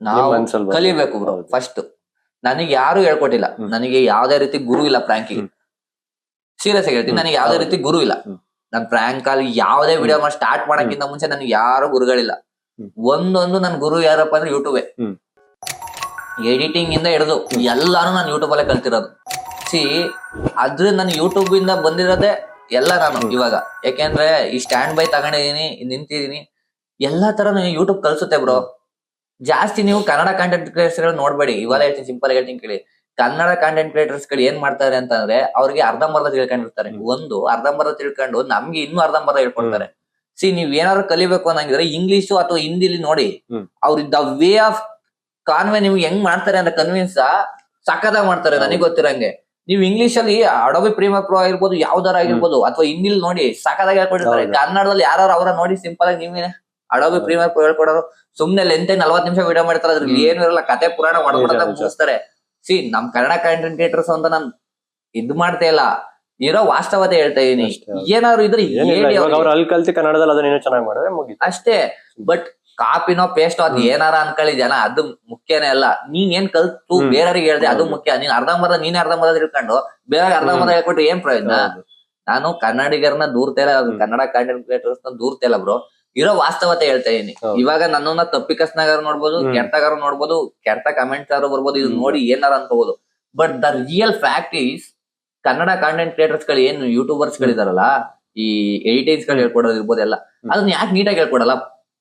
ನಾವು. ಕಲಿಬೇಕು ಬ್ರೋ ಹೌದು. ಫಸ್ಟ್ ನನಗೆ ಯಾರು ಹೇಳ್ಕೊಟ್ಟಿಲ್ಲ ಹ್ಮ್. ನನಗೆ ಯಾವ್ದೇ ರೀತಿ ಗುರು ಇಲ್ಲ ಪ್ರಾಂಕಿಗೆ ಹ್ಮ್. ಸೀರಿಯಸ್ ಆಗಿ ಹೇಳ್ತೀನಿ ಹ್ಮ್. ನನಗೆ ಯಾವ್ದೇ ಹೌದು. ರೀತಿ ಗುರು ಇಲ್ಲ ಹ್ಮ್. ನನ್ ಪ್ರಾಂಕ್ ಅಲ್ಲಿ ಯಾವ್ದೇ ವಿಡಿಯೋ ಮಾಡಿ ಸ್ಟಾರ್ಟ್ ಮಾಡಕ್ಕಿಂತ ಮುಂಚೆ ನನಗೆ ಯಾರು ಗುರುಗಳಿಲ್ಲ ಹ್ಮ್. ಒಂದೊಂದು ನನ್ ಗುರು ಯಾರಪ್ಪ ಅಂದ್ರೆ ಯೂಟ್ಯೂಬೇ ಹ್ಮ್. ಎಡಿಟಿಂಗ್ ಇಂದ ಹಿಡಿದು ಎಲ್ಲಾನು ನಾನು ಯೂಟ್ಯೂಬ್ ಅಲ್ಲೇ ಕಲ್ತಿರೋದು ಸಿ ಅದ್ರ ನನ್ ಯೂಟ್ಯೂಬ್ ಇಂದ ಬಂದಿರೋದೇ ಎಲ್ಲ ನಾನು ಇವಾಗ ಯಾಕೆಂದ್ರೆ ಈ ಸ್ಟ್ಯಾಂಡ್ ಬೈ ತಗೊಂಡಿದೀನಿ ನಿಂತಿದೀನಿ ಎಲ್ಲಾ ತರ ಯೂಟ್ಯೂಬ್ ಕಲ್ಸುತ್ತೆ ಬ್ರೋ ಜಾಸ್ತಿ ನೀವು ಕನ್ನಡ ಕಾಂಟೆಂಟ್ ಕ್ರಿಯೇಟರ್ಸ್ಗಳು ನೋಡ್ಬೇಡಿ. ಇವಾಗ ಹೇಳ್ತೀನಿ ಸಿಂಪಲ್ ಹೇಳ್ತೀನಿ ಕೇಳಿ. ಕನ್ನಡ ಕಾಂಟೆಂಟ್ ಕ್ರಿಯೇಟರ್ಸ್ಗಳು ಏನ್ ಮಾಡ್ತಾರೆ ಅಂತಂದ್ರೆ ಅವ್ರಿಗೆ ಅರ್ಧಂಬರ್ಧ ತಿಳ್ಕೊಂಡಿರ್ತಾರೆ. ಒಂದು ಅರ್ಧಂಬರ್ಧ ತಿಳ್ಕೊಂಡು ನಮ್ಗೆ ಇನ್ನೂ ಅರ್ಧಂಬರ್ಧ ಹೇಳ್ಕೊಡ್ತಾರೆ. ಸಿ ನೀವ್ ಏನಾದ್ರು ಕಲಿಬೇಕು ಅನ್ನಂಗಿದ್ರೆ ಇಂಗ್ಲಿಷು ಅಥವಾ ಹಿಂದಿಲಿ ನೋಡಿ. ಅವ್ರ ದ ವೇ ಆಫ್ ಕಾನ್ವೆ ನಿಮ್ಗೆ ಹೆಂಗ್ ಮಾಡ್ತಾರೆ ಅಂತ ಕನ್ವಿನ್ಸ್ ಸಕದ ಮಾಡ್ತಾರೆ ನನಗೆ ಗೊತ್ತಿರಂಗೆ. ನೀವು ಇಂಗ್ಲಿಷ್ ಅಲ್ಲಿ ಅಡೋಬಿ ಪ್ರೀಮಿಯರ್ ಪ್ರೋ ಆಗಿರ್ಬೋದು ಯಾವ್ದಾರ ಆಗಿರ್ಬೋದು ಅಥವಾ ಹಿಂದಿಲಿ ನೋಡಿ ಸಖತ್ತಾಗಿ ಹೇಳ್ಕೊಟ್ಟಿರ್ತಾರೆ. ಕನ್ನಡದಲ್ಲಿ ಯಾರು ಅವರ ನೋಡಿ ಸಿಂಪಲ್ ಆಗಿ ನೀವೇ ಅಡೋಬಿ. ಪ್ರೀಮಿಯರ್ ಪ್ರೋ ಹೇಳ್ಕೊಡೋರು ಸುಮ್ನೆ ಲೆಂತೆ ನಲ್ವತ್ ನಿಮಿಷ ವಿಡಿಯೋ ಮಾಡ್ತಾರೆ ಅದ್ರಲ್ಲಿ. ಏನು ಇರಲ್ಲ. ಕತೆ ಪುರಾಣ ಮಾಡ್ಕೊಡೋದ. ಮುಗಿಸ್ತಾರೆ. ಸಿ ನಮ್ ಕನ್ನಡ ಕಂಟೆಂಟ್ ಕ್ರಿಯೇಟರ್ಸ್ ಅಂತ ನಾನ್ ಇದ್ ಮಾಡ್ತಾ ಇಲ್ಲ. ಇರೋ ವಾಸ್ತವತೆ ಹೇಳ್ತಾ ಇದೀನಿ. ಏನಾದ್ರು ಇದ್ರೆ ಅಲ್ಲಿ ಕಲ್ತಿ ಕನ್ನಡದಲ್ಲಿ ಅದನ್ನ ಚೆನ್ನಾಗಿ ಮಾಡಿದ್ರೆ ಮುಗೀತು. ಅಷ್ಟೇ. ಬಟ್ ಕಾಪಿನೋ ಪೇಸ್ಟ್ ಅದ್ ಏನಾರ ಅನ್ಕೊಳ್ಳಿ ಜನ. ಅದು ಮುಖ್ಯನೇ ಅಲ್ಲ. ನೀನ್ ಏನ್ ಕಲ್ತು. ಬೇರೆಯವ್ರಿಗೆ ಹೇಳ್ದೆ ಅದು ಮುಖ್ಯ. ನೀನ್ ಅರ್ಧಂಬರ್ಧ ನೀನ್ ಅರ್ಧಂಬರ್ಧ ತಿಳ್ಕೊಂಡು ಬೇರೆ ಅರ್ಧಂಬರ್ಧ ಹೇಳ್ಕೊಟ್ರೆ ಹೇಳ್ಕೊಟ್ಟು ಏನ್ ಪ್ರಯೋಜನ? ನಾನು ಕನ್ನಡಿಗರನ್ನ ದೂರ್ತಾ ಇಲ್ಲ. ಕನ್ನಡ ಕಂಟೆಂಟ್ ಕ್ರಿಯೇಟರ್ಸ್ ದೂರ್ತಾ ಇಲ್ಲ ಬ್ರೋ. ಇರೋ ವಾಸ್ತವತೆ ಹೇಳ್ತಾ ಇದೀನಿ. ಇವಾಗ ನನ್ನನ್ನ ತಪ್ಪಿಕಸ್ನಾಗಾರ ನೋಡ್ಬೋದು. ಕೆಟ್ಟಗಾರ ನೋಡ್ಬೋದು ಕೆಟ್ಟ ಕಮೆಂಟ್ಸ್ ಆರು ಬರ್ಬೋದು ಇದು ನೋಡಿ ಏನಾರ ಅನ್ಕೋಬಹುದು but the real fact is Kannada content ಕ್ರಿಯೇಟರ್ಸ್ಗಳು ಏನು ಯೂಟ್ಯೂಬರ್ಸ್ ಗಳಿದಾರಲ್ಲ ಈ ಎಡಿಟಿಂಗ್ಸ್ಗಳು ಹೇಳ್ಕೊಡೋದು ಇರ್ಬೋದು ಎಲ್ಲ. ಅದನ್ನ ಯಾಕೆ ನೀಟಾಗಿ ಹೇಳ್ಕೊಡಲ್ಲ?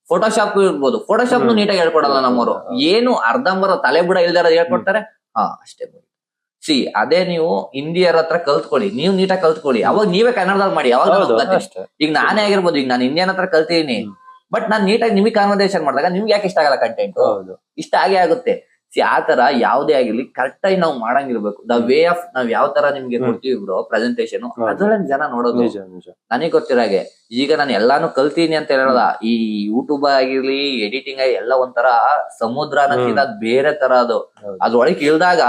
ಫೋಟೋಶಾಪ್ ಇರ್ಬೋದು. ಫೋಟೋಶಾಪ್. ನೀಟಾಗಿ ಹೇಳ್ಕೊಡಲ್ಲ ನಮ್ಮವರು. ಏನು ಅರ್ಧಂಬರ ತಲೆ ಬುಡ ಇಲ್ದಾರ ಹೇಳ್ಕೊಡ್ತಾರೆ? ಹಾ ಅಷ್ಟೇ ಸಿ ಅದೇ ನೀವು ಇಂಡಿಯರ್ ಹತ್ರ ಕಲ್ತ್ಕೊಳ್ಳಿ. ನೀವು ನೀಟಾಗಿ ಕಲ್ತ್ಕೊಳ್ಳಿ. ಅವಾಗ ನೀವೇ ಕನ್ನಡದಲ್ಲಿ ಮಾಡಿ ಅವಾಗ ಈಗ ನಾನೇ ಆಗಿರ್ಬೋದು ಈಗ ನಾನು ಇಂಡಿಯನ್ ಹತ್ರ ಕಲ್ತಿದೀನಿ ಬಟ್ ನಾನ್ ನೀಟಾಗಿ ನಿಮಗೆ ಕಾನ್ವರ್ಸೇಷನ್ ಮಾಡಿದಾಗ ನಿಮ್ಗೆ ಯಾಕೆ ಇಷ್ಟ ಆಗಲ್ಲ ಕಂಟೆಂಟ್ ಇಷ್ಟ ಆಗೇ ಆಗುತ್ತೆ. ಸಿ ಆ ತರ ಯಾವ್ದೇ ಆಗಿರ್ಲಿ ಕರೆಕ್ಟ್ ಆಗಿ ನಾವು ಮಾಡಂಗಿರ್ಬೇಕು. ದ ವೇ ಆಫ್ ನಾವ್ ಯಾವ ತರ ನಿಮ್ಗೆ ಕೊಡ್ತೀವಿ ಬ್ರೋ ಪ್ರೆಸೆಂಟೇಶನ್ ಅದ್ರಲ್ಲಿ ಜನ ನೋಡೋದು. ನಿಜ ಗೊತ್ತಿರೋ ನನಗೆ ಗೊತ್ತಿರಾಗೆ ಈಗ ನಾನು ಎಲ್ಲಾನು ಕಲ್ತೀನಿ ಅಂತ ಹೇಳಲ್ಲ. ಈ ಯೂಟ್ಯೂಬ್ ಆಗಿರ್ಲಿ ಎಡಿಟಿಂಗ್ ಆಗಿ ಎಲ್ಲ ಒಂಥರ ಸಮುದ್ರ ಅನ್ನೋಕ್ಕಿಂತ ಬೇರೆ ತರ ಅದು. ಅದ್ರೊಳಗೆ ಇಳ್ದಾಗ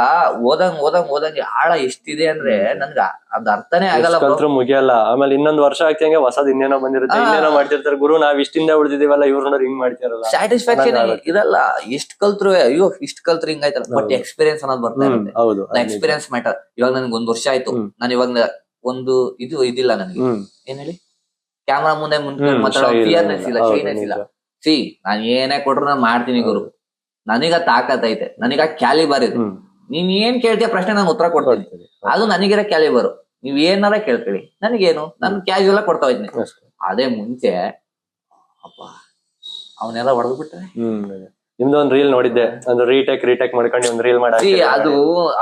ಓದಂಗ್ ಓದಂಗ್ ಓದಂಗೆ ಆಳ ಎಷ್ಟಿದೆ ಅಂದ್ರೆ. ನನ್ಗ ಅದ್ ಅರ್ಥನೇ ಆಗಲ್ಲ. ಕಲ್ತ್ರು ಮುಗಿಯಲ್ಲ. ಆಮೇಲೆ ಇನ್ನೊಂದ್ ವರ್ಷ ಆಗ್ತಂಗೆ ಹೊಸದ್ ಇನ್ನೇನೋ ಬಂದಿರುತ್ತೆ. ಇನ್ನೇನೋ ಮಾಡ್ತಿರ್ತಾರೆ. ಗುರು ನಾವ್ ಇಷ್ಟಿಂದ ಉಳಿದಿದೀವಲ್ಲ ಇವ್ರು ನೋಡ್ರಿ ಹಿಂಗ್ ಮಾಡ್ತಿರಲ್ಲ. ಸ್ಯಾಟಿಸ್ಫ್ಯಾಕ್ಷನ್ ಇದಲ್ಲ ಇರಲ್ಲ. ಎಷ್ಟ್ ಕಲ್ತ್ರು ಅಯ್ಯೋ ಇಷ್ಟ್ ಕಲ್ತ್ರು ಹಿಂಗಾಯ್ತಲ್ಲ ಬಟ್. ಎಕ್ಸ್ಪೀರಿಯನ್ಸ್ ಅನ್ನೋದು ಬರ್ತಾ ಇರುತ್ತೆ. ಹೌದು. ಎಕ್ಸ್ಪೀರಿಯನ್ಸ್ ಮ್ಯಾಟರ್ ಇವಾಗ ನನ್ಗೆ ಒಂದ್ ವರ್ಷ ಆಯ್ತು. ನಾನು ಇವಾಗ ಒಂದು ಇದು ಇದಿಲ್ಲ ನನಗೆ. ಏನ್ ಹೇಳಿ? ಕ್ಯಾಮ್ರಾ ಮುಂದೆ ಮುಂದೆ ಮಾತಾಡೋ ಇಲ್ಲ, ಫಿಯರ್ನೆಸ್ ಇಲ್ಲ ಶೈನೆಸ್ ಇಲ್ಲ. ಸಿ ನಾನ್ ಏನೇ ಕೊಟ್ರು ನಾನು ಮಾಡ್ತೀನಿ ಗುರು. ನನಗ ತಾಕತ್ ಐತೆ. ನನಗ ಕ್ಯಾಲಿಬರ್ ಇದೆ. ನೀನ್ ಏನ್ ಕೇಳ್ತೀಯ ಪ್ರಶ್ನೆ ನಾನು ಉತ್ತರ ಕೊಡ್ತೀನಿ. ಅದು ನನಗಿರೋ ಕ್ಯಾಲಿಬರ್ ನೀವ್ ಏನಾರ ಕೇಳ್ಕೊಳ್ಳಿ. ನನಗೇನು? ನಾನು ಕ್ಯಾಶುವಲ್ ಕೊಡ್ತಾ ಇದ್ದೀನಿ ಅದೇ ಮುಂಚೆ ಅಪ್ಪ ಅವನ್ನೆಲ್ಲ ಹೊಡೆದು ಬಿಟ್ರೆ ಹ್ಮ್ ನಿಮ್ದು ಒಂದ್ ರೀಲ್ ನೋಡಿದ್ದೆ. ಒಂದು ರೀಟೇಕ್ ರೀಟೇಕ್ ಮಾಡ್ಕೊಂಡು ಒಂದ್ ರೀಲ್ ಮಾಡಿ ಅದು ಅದು